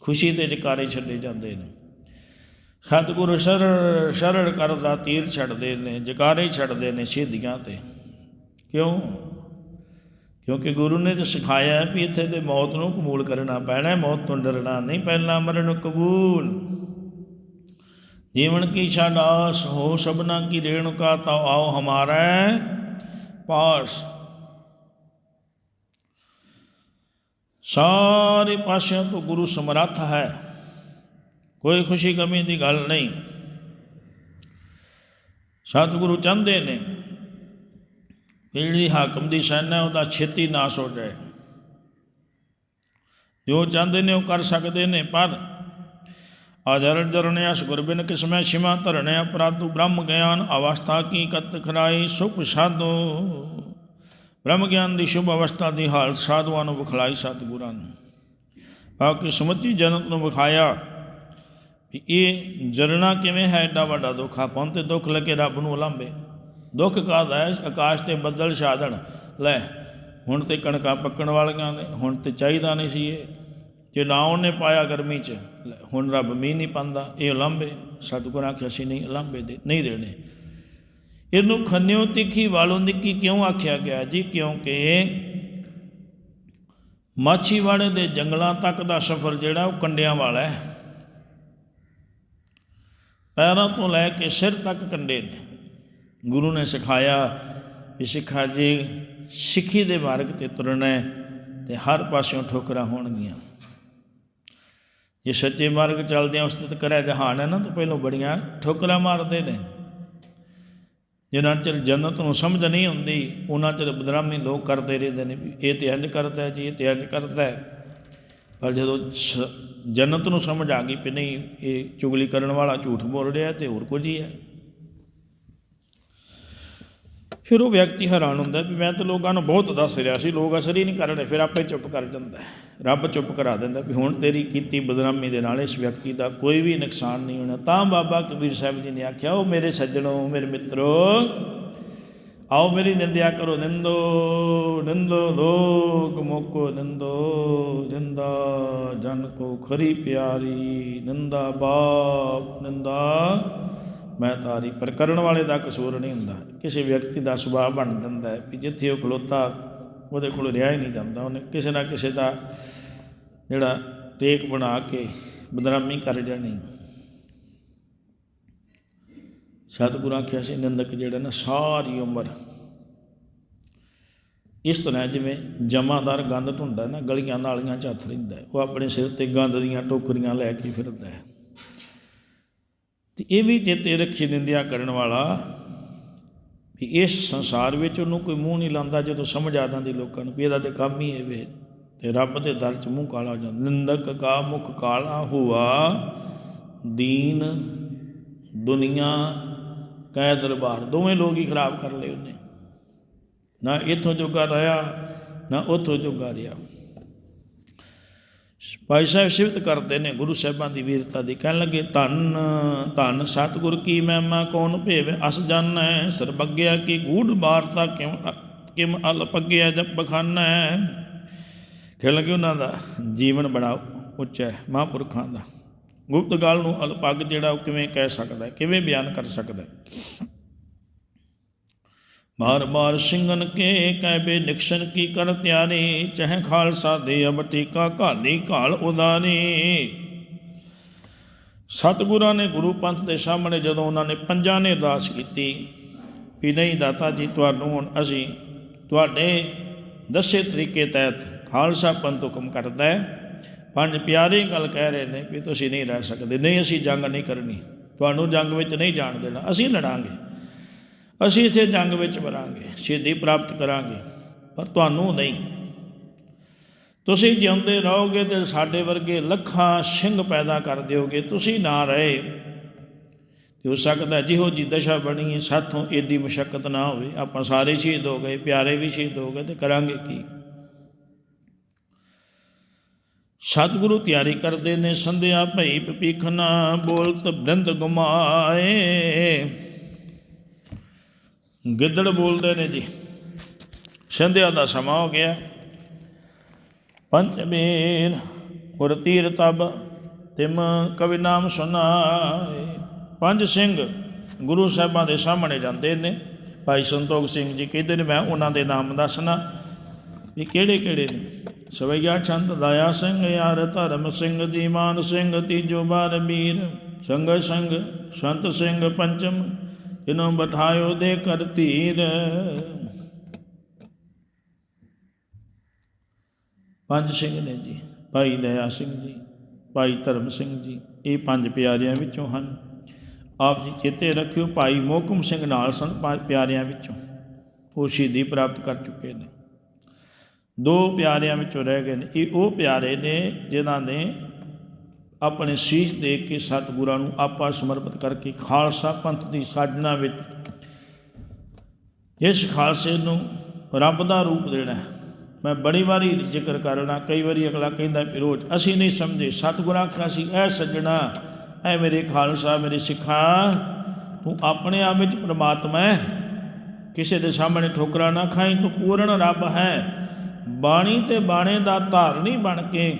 ਖੁਸ਼ੀ 'ਤੇ ਜਕਾਰੇ ਛੱਡੇ ਜਾਂਦੇ ਨੇ। ਸਤਿਗੁਰੂ ਸ਼ਰੜ ਸ਼ਰੜ ਕਰਦਾ, ਤੀਰ ਛੱਡਦੇ ਨੇ, ਜਕਾਰੇ ਛੱਡਦੇ ਨੇ ਸ਼ਹੀਦੀਆਂ ਤੇ। ਕਿਉਂ? ਕਿਉਂਕਿ ਗੁਰੂ ਨੇ ਤਾਂ ਸਿਖਾਇਆ ਵੀ ਇੱਥੇ ਤੇ ਮੌਤ ਨੂੰ ਕਬੂਲ ਕਰਨਾ ਪੈਣਾ, ਮੌਤ ਤੋਂ ਡਰਨਾ ਨਹੀਂ ਪਹਿਲਾਂ ਮਰਨ ਕਬੂਲ। ਜੀਵਨ ਕੀ ਸ਼ਾਦਾਸ ਹੋ ਸਭਨਾ ਕੀ ਰੇਣੁਕਾ ਤਾ ਆਓ ਹਮਾਰਾ ਪਾਸ। ਸਾਰੇ ਪਾਸਿਆਂ ਤੋਂ ਗੁਰੂ ਸਮਰੱਥ ਹੈ। ਕੋਈ ਖੁਸ਼ੀ ਕਮੀ ਦੀ ਗੱਲ ਨਹੀਂ। ਸਤਿਗੁਰੂ ਚਾਹੁੰਦੇ ਨੇ ਕਿ ਜਿਹੜੀ ਹਾਕਮ ਦੀ ਸੈਨਾ ਹੈ, ਉਹਦਾ ਛੇਤੀ ਨਾਸ਼ ਹੋ ਜਾਏ। ਜੋ ਚਾਹੁੰਦੇ ਨੇ ਉਹ ਕਰ ਸਕਦੇ ਨੇ ਪਰ ਆਜਰਨ ਜਰਣਿਆ ਸੁਗਰਬਿਨ ਕਿਸਮੈ ਸ਼ਿਮਾ ਧਰਣਿਆ ਪ੍ਰਾਤੂ ਬ੍ਰਹਮ ਗਿਆਨ ਅਵਸਥਾ ਕੀ ਕਤ ਖਰਾਈ ਸੁਖ ਸਾਧੋ। ਬ੍ਰਹਮ ਗਿਆਨ ਦੀ ਸ਼ੁਭ ਅਵਸਥਾ ਦੀ ਹਾਲ ਸਾਧੂਆਂ ਨੂੰ ਵਿਖਲਾਈ ਸਤਿਗੁਰਾਂ ਨੂੰ। ਬਾਕੀ ਸਮੁੱਚੀ ਜਨਤ ਨੂੰ ਵਿਖਾਇਆ ਵੀ ਇਹ ਜਰਨਾ ਕਿਵੇਂ ਹੈ ਏਡਾ ਵੱਡਾ ਦੁੱਖ ਆ ਪਹੁੰਚੇ ਦੁੱਖ ਲੱਗੇ ਰੱਬ ਨੂੰ ਉਲਾਂਬੇ ਦੁੱਖ ਕਾਹਦਾ ਹੈ? ਆਕਾਸ਼ ਤੇ ਬੱਦਲ ਛਾਦਣ। ਲੈ, ਹੁਣ ਤੇ ਕਣਕਾਂ ਪੱਕਣ ਵਾਲੀਆਂ ਨੇ, ਹੁਣ ਤੇ ਚਾਹੀਦਾ ਨਹੀਂ ਸੀ ਇਹ। ਜੇ ਨਾ ਉਹਨੇ ਪਾਇਆ ਗਰਮੀ 'ਚ ਹੁਣ ਰੱਬ ਮੀਂਹ ਨਹੀਂ ਪਾਉਂਦਾ। ਇਹ ਉਲਾਂਬੇ ਸਤਿਗੁਰ ਆਖਿਆ ਸੀ ਨਹੀਂ ਉਲਾਂਬੇ ਦੇ ਨਹੀਂ ਦੇਣੇ। ਇਹਨੂੰ ਖੰਨਿਓ ਤਿੱਖੀ, ਵਾਲੋਂ ਨਿੱਕੀ ਕਿਉਂ ਆਖਿਆ ਗਿਆ ਜੀ? ਕਿਉਂਕਿ ਮਾਛੀਵਾੜੇ ਦੇ ਜੰਗਲਾਂ ਤੱਕ ਦਾ ਸਫ਼ਰ ਜਿਹੜਾ, ਉਹ ਕੰਡਿਆਂ ਵਾਲਾ ਹੈ। ਪੈਰਾਂ ਤੋਂ ਲੈ ਕੇ ਸਿਰ ਤੱਕ ਕੰਡੇ ਨੇ। ਗੁਰੂ ਨੇ ਸਿਖਾਇਆ ਵੀ ਸਿੱਖਾ ਜੀ ਸਿੱਖੀ ਦੇ ਮਾਰਗ ਤੇ ਤੁਰਨਾ ਹੈ ਤੇ ਹਰ ਪਾਸਿਓਂ ਠੋਕਰਾਂ ਹੋਣਗੀਆਂ। ਜੇ ਸੱਚੇ ਮਾਰਗ ਚੱਲਦੇ ਆ ਉਸ ਕਰਿਆ ਜਹਾਨ ਹੈ ਨਾ, ਤਾਂ ਪਹਿਲੋਂ ਬੜੀਆਂ ਠੋਕਰਾਂ ਮਾਰਦੇ ਨੇ। ਜਿਨ੍ਹਾਂ ਚਿਰ ਜੰਨਤ ਨੂੰ ਸਮਝ ਨਹੀਂ ਹੁੰਦੀ ਉਹਨਾਂ ਚਿਰ ਬਦਨਾਮੀ ਲੋਕ ਕਰਦੇ ਰਹਿੰਦੇ ਨੇ ਵੀ ਇਹ ਤੇ ਇੰਜ ਕਰਦਾ ਹੈ ਜੀ, ਇਹ ਤੇ ਇੰਜ ਕਰਦਾ। ਹੈ ਪਰ ਜਦੋਂ ਸ- ਜੰਨਤ ਨੂੰ ਸਮਝ ਆ ਗਈ ਵੀ ਨਹੀਂ, ਇਹ ਚੁਗਲੀ ਕਰਨ ਵਾਲਾ ਝੂਠ ਬੋਲ ਰਿਹਾ ਤੇ ਹੋਰ ਕੁਝ ਹੀ ਹੈ। ਫਿਰ ਉਹ ਵਿਅਕਤੀ ਹੈਰਾਨ ਹੁੰਦਾ ਵੀ ਮੈਂ ਤਾਂ ਲੋਕਾਂ ਨੂੰ ਬਹੁਤ ਦੱਸ ਰਿਹਾ ਸੀ, ਲੋਕ ਅਸਰ ਹੀ ਨਹੀਂ ਕਰ ਰਹੇ, ਫਿਰ ਆਪੇ ਚੁੱਪ ਕਰ ਜਾਂਦਾ ਰੱਬ ਚੁੱਪ ਕਰਾ ਦਿੰਦਾ ਵੀ ਹੁਣ ਤੇਰੀ ਕੀਤੀ ਬਦਨਾਮੀ ਦੇ ਨਾਲ ਇਸ ਵਿਅਕਤੀ ਦਾ ਕੋਈ ਵੀ ਨੁਕਸਾਨ ਨਹੀਂ ਹੋਣਾ। ਤਾਂ ਬਾਬਾ ਕਬੀਰ ਸਾਹਿਬ ਜੀ ਨੇ ਆਖਿਆ, ਉਹ ਮੇਰੇ ਸੱਜਣੋ, ਮੇਰੇ ਮਿੱਤਰੋ, ਆਓ ਮੇਰੀ ਨਿੰਦਿਆ ਕਰੋ, ਨਿੰਦੋ ਨਿੰਦੋ, ਲੋਕ ਮੋਕੋ ਨਿੰਦੋ, ਨਿੰਦਾ ਜਨ ਕੋ ਖਰੀ ਪਿਆਰੀ, ਨਿੰਦਾ ਬਾਪ, ਨਿੰਦਾ ਮੈਂ ਤਾਰੀ, ਪਰ ਕਰਨ ਵਾਲੇ ਦਾ ਕਸੂਰ ਨਹੀਂ ਹੁੰਦਾ। ਕਿਸੇ ਵਿਅਕਤੀ ਦਾ ਸੁਭਾਅ ਬਣ ਜਾਂਦਾ ਹੈ ਵੀ ਜਿੱਥੇ ਉਹ ਖਲੋਤਾ, ਉਹਦੇ ਕੋਲ ਰਿਹਾ ਹੀ ਨਹੀਂ ਜਾਂਦਾ। ਉਹਨੇ ਕਿਸੇ ਨਾ ਕਿਸੇ ਦਾ ਜਿਹੜਾ ਟੇਕ ਬਣਾ ਕੇ ਬਦਨਾਮੀ ਕਰ ਜਾਣੀ। ਸਤਿਗੁਰੂ ਆਖਿਆ ਸੀ, ਨਿੰਦਕ ਜਿਹੜਾ ਨਾ ਸਾਰੀ ਉਮਰ। ਇਸ ਤਰ੍ਹਾਂ ਜਿਵੇਂ ਜਮਾਦਾਰ ਗੰਦ ਢੁੰਡਾ ਨਾ, ਗਲੀਆਂ ਨਾਲੀਆਂ 'ਚ ਹੱਥ ਰਹਿੰਦਾ ਉਹ ਆਪਣੇ ਸਿਰ ਤੇ ਗੰਦ ਦੀਆਂ ਟੋਕਰੀਆਂ ਲੈ ਕੇ ਫਿਰਦਾ ਹੈ। ਤੇ ਇਹ ਵੀ ਚੇਤੇ ਰੱਖੀ ਨਿੰਦਿਆ ਕਰਨ ਵਾਲਾ ਵੀ ਇਸ ਸੰਸਾਰ ਵਿੱਚ ਉਹਨੂੰ ਕੋਈ ਮੂੰਹ ਨਹੀਂ ਲਾਉਂਦਾ ਜਦੋਂ ਸਮਝ ਆ ਜਾਂਦੀ ਲੋਕਾਂ ਨੂੰ ਵੀ ਇਹਦਾ ਤੇ ਕੰਮ ਹੀ ਇਹ ਵੇ ਤੇ ਰੱਬ ਦੇ ਦਰ 'ਚ ਮੂੰਹ ਕਾਲਾ ਹੋ ਜਾਂਦਾ। ਨਿੰਦਕ ਕਾ ਮੁਖ ਕਾਲਾ ਹੁਆ, ਦੀਨ, ਦੁਨੀਆ ਕੈ ਦਰਬਾਰ, ਦੋਵੇਂ ਲੋਕ ਹੀ ਖਰਾਬ ਕਰ ਲਏ ਉਹਨੇ। ਨਾ ਇੱਥੋਂ ਜੋਗਾ ਰਿਹਾ, ਨਾ ਉੱਥੋਂ ਜੋਗਾ ਰਿਹਾ। ਭਾਈ ਸਾਹਿਬ ਸਿਫਤ ਕਰਦੇ ਨੇ, ਗੁਰੂ ਸਾਹਿਬਾਂ ਦੀ ਵੀਰਤਾ ਦੀ। ਕਹਿਣ ਲੱਗੇ, ਧੰਨ ਧੰਨ ਸਤਿਗੁਰ ਕੀ ਮਹਿਮਾ, ਕੌਣ ਭੇਵੇ? ਅਸ ਜਾਣੈ ਸਰਬੱਗਿਆ ਕੀ ਗੂੜ ਵਾਰਤਾ ਕਿਉ ਕਿਮ ਅਲਪਗਿਆ ਜਪ ਬਖਾਨੈ? ਕਹਿਣ ਲੱਗੇ ਉਹਨਾਂ ਦਾ, ਜੀਵਨ ਬੜਾ ਉੱਚਾ ਹੈ, ਮਹਾਂਪੁਰਖਾਂ ਦਾ। ਗੁਪਤ ਗੱਲ ਨੂੰ ਅਲਪੱਗ ਜਿਹੜਾ ਉਹ ਕਿਵੇਂ ਕਹਿ ਸਕਦਾ ਕਿਵੇਂ ਬਿਆਨ ਕਰ ਸਕਦਾ ਮਾਰ ਮਾਰ ਸਿੰਘਨ ਕੇ ਕਹਿ ਬੇ ਨਿਕਸ਼ਨ ਕੀ ਕਰ ਤਿਆਰੀ ਚਹ ਖਾਲਸਾ ਦੇ ਅਬ ਟੀਕਾ ਘਾਲੀ ਘਾਲ ਉਦਾਨੀ। ਸਤਿਗੁਰਾਂ ਨੇ ਗੁਰੂ ਪੰਥ ਦੇ ਸਾਹਮਣੇ ਜਦੋਂ ਉਹਨਾਂ ਨੇ ਪੰਜਾਂ ਨੇ ਅਰਦਾਸ ਕੀਤੀ, ਵੀ ਨਹੀਂ ਦਾਤਾ ਜੀ, ਤੁਹਾਨੂੰ ਹੁਣ ਅਸੀਂ ਤੁਹਾਡੇ ਦੱਸੇ ਤਰੀਕੇ ਤਹਿਤ ਖਾਲਸਾ ਪੰਥ ਹੁਕਮ ਕਰਦਾ ਹੈ। ਪੰਜ ਪਿਆਰੇ ਗੱਲ ਕਹਿ ਰਹੇ ਨੇ ਵੀ ਤੁਸੀਂ ਨਹੀਂ ਰਹਿ ਸਕਦੇ, ਨਹੀਂ ਅਸੀਂ ਜੰਗ ਨਹੀਂ ਕਰਨੀ, ਤੁਹਾਨੂੰ ਜੰਗ ਵਿੱਚ ਨਹੀਂ ਜਾਣ ਦੇਣਾ, ਅਸੀਂ ਲੜਾਂਗੇ। ਅਸੀਂ ਇਸੇ ਜੰਗ ਵਿੱਚ ਮਰਾਂਗੇ, ਸ਼ਹੀਦੀ ਪ੍ਰਾਪਤ ਕਰਾਂਗੇ, ਪਰ ਤੁਹਾਨੂੰ ਨਹੀਂ। ਤੁਸੀਂ ਜਿਉਂਦੇ ਰਹੋਗੇ ਤੇ ਸਾਡੇ ਵਰਗੇ ਲੱਖਾਂ ਸਿੰਘ ਪੈਦਾ ਕਰ ਦਿਓਗੇ, ਤੁਸੀਂ ਨਾ ਰਹੇ। ਤੇ ਹੋ ਸਕਦਾ ਜਿਹੋ ਜੀ ਦਸ਼ਾ ਬਣੀ, ਸਾਥੋਂ ਏਡੀ ਮੁਸ਼ਕਲ ਨਾ ਹੋਵੇ। ਆਪਾਂ ਸਾਰੇ ਸ਼ਹੀਦ ਹੋ ਗਏ, ਪਿਆਰੇ ਵੀ ਸ਼ਹੀਦ ਹੋ ਗਏ, ਤੇ ਕਰਾਂਗੇ ਕੀ? ਸਤਿਗੁਰੂ ਤਿਆਰੀ ਕਰਦੇ ਨੇ ਸੰਧਿਆ ਭਈ ਪਪੀਖਨਾ ਬੋਲਤ ਬ੍ਰਿੰਦ ਗੁਮਾਏ। ਗਿੱਦੜ ਬੋਲਦੇ ਨੇ ਜੀ। ਸੰਧਿਆ ਦਾ ਸਮਾਂ ਹੋ ਗਿਆ। ਪੰਚਮੇਰ ਉਰ ਤੀਰ ਤਬ, ਤਿਮ ਕਵਿ ਨਾਮ ਸੁਨਾਏ ਪੰਜ ਸਿੰਘ ਗੁਰੂ ਸਾਹਿਬਾਂ ਦੇ ਸਾਹਮਣੇ ਜਾਂਦੇ ਨੇ। ਭਾਈ ਸੰਤੋਖ ਸਿੰਘ ਜੀ ਕਹਿੰਦੇ ਨੇ, ਮੈਂ ਉਹਨਾਂ ਦੇ ਨਾਮ ਦੱਸਣਾ। ਵੀ ਕਿਹੜੇ ਕਿਹੜੇ ਨੇ? ਸਵਈਆ ਚੰਦ ਦਇਆ ਸਿੰਘ ਯਾਰ, ਧਰਮ ਸਿੰਘ ਜੀਵਾਨ ਸਿੰਘ, ਤੀਜੋ ਬਾਰ ਮੀਰ। ਸੰਗ ਸੰਗ ਸੰਤ ਸਿੰਘ ਪੰਚਮ ਇਹਨੂੰ ਬਿਠਾਇਓ ਦੇ ਕਰ ਧੀਰ। ਪੰਜ ਸਿੰਘ ਨੇ ਜੀ, ਭਾਈ ਦਇਆ ਸਿੰਘ ਜੀ, ਭਾਈ ਧਰਮ ਸਿੰਘ ਜੀ, ਇਹ ਪੰਜ ਪਿਆਰਿਆਂ ਵਿੱਚੋਂ ਹਨ। ਆਪ ਜੀ ਚੇਤੇ ਰੱਖਿਓ, ਭਾਈ ਮੋਹਕਮ ਸਿੰਘ ਨਾਲ ਸਨ ਪੰਜ ਪਿਆਰਿਆਂ ਵਿੱਚੋਂ। ਉਹ ਸ਼ਹੀਦੀ ਪ੍ਰਾਪਤ ਕਰ ਚੁੱਕੇ ਨੇ। ਦੋ ਪਿਆਰਿਆਂ ਵਿੱਚੋਂ ਰਹਿ ਗਏ ਨੇ। ਇਹ ਉਹ ਪਿਆਰੇ ਨੇ ਜਿਨ੍ਹਾਂ ਨੇ ਆਪਣੇ ਸੀਸ ਦੇ ਕੇ ਸਤਿਗੁਰਾਂ ਨੂੰ ਆਪਾ ਸਮਰਪਿਤ ਕਰਕੇ ਖਾਲਸਾ ਪੰਥ ਦੀ ਸਾਜਨਾ ਵਿੱਚ ਇਸ ਖਾਲਸੇ ਨੂੰ ਰੱਬ ਦਾ ਰੂਪ ਦੇਣਾ ਹੈ। ਮੈਂ ਬੜੀ ਵਾਰੀ ਜ਼ਿਕਰ ਕਰਨਾ, ਕਈ ਵਾਰੀ ਅਗਲਾ ਕਹਿੰਦਾ ਕਿ ਰੋਜ਼ ਅਸੀਂ ਨਹੀਂ ਸਮਝੇ ਸਤਿਗੁਰਾਂ ਆਖਿਆ ਸੀ, ਐ ਸੱਜਣਾ, ਐ ਮੇਰੇ ਖਾਲਸਾ, ਮੇਰੇ ਸਿੱਖਾਂ, ਤੂੰ ਆਪਣੇ ਆਪ ਵਿੱਚ ਪ੍ਰਮਾਤਮਾ ਹੈ। ਕਿਸੇ ਦੇ ਸਾਹਮਣੇ ਠੋਕਰਾ ਨਾ ਖਾਈ, ਤੂੰ ਪੂਰਨ ਰੱਬ ਹੈ। ਬਾਣੀ ਤੇ ਬਾਣੇ ਦਾ ਧਾਰਨੀ ਬਣ ਕੇ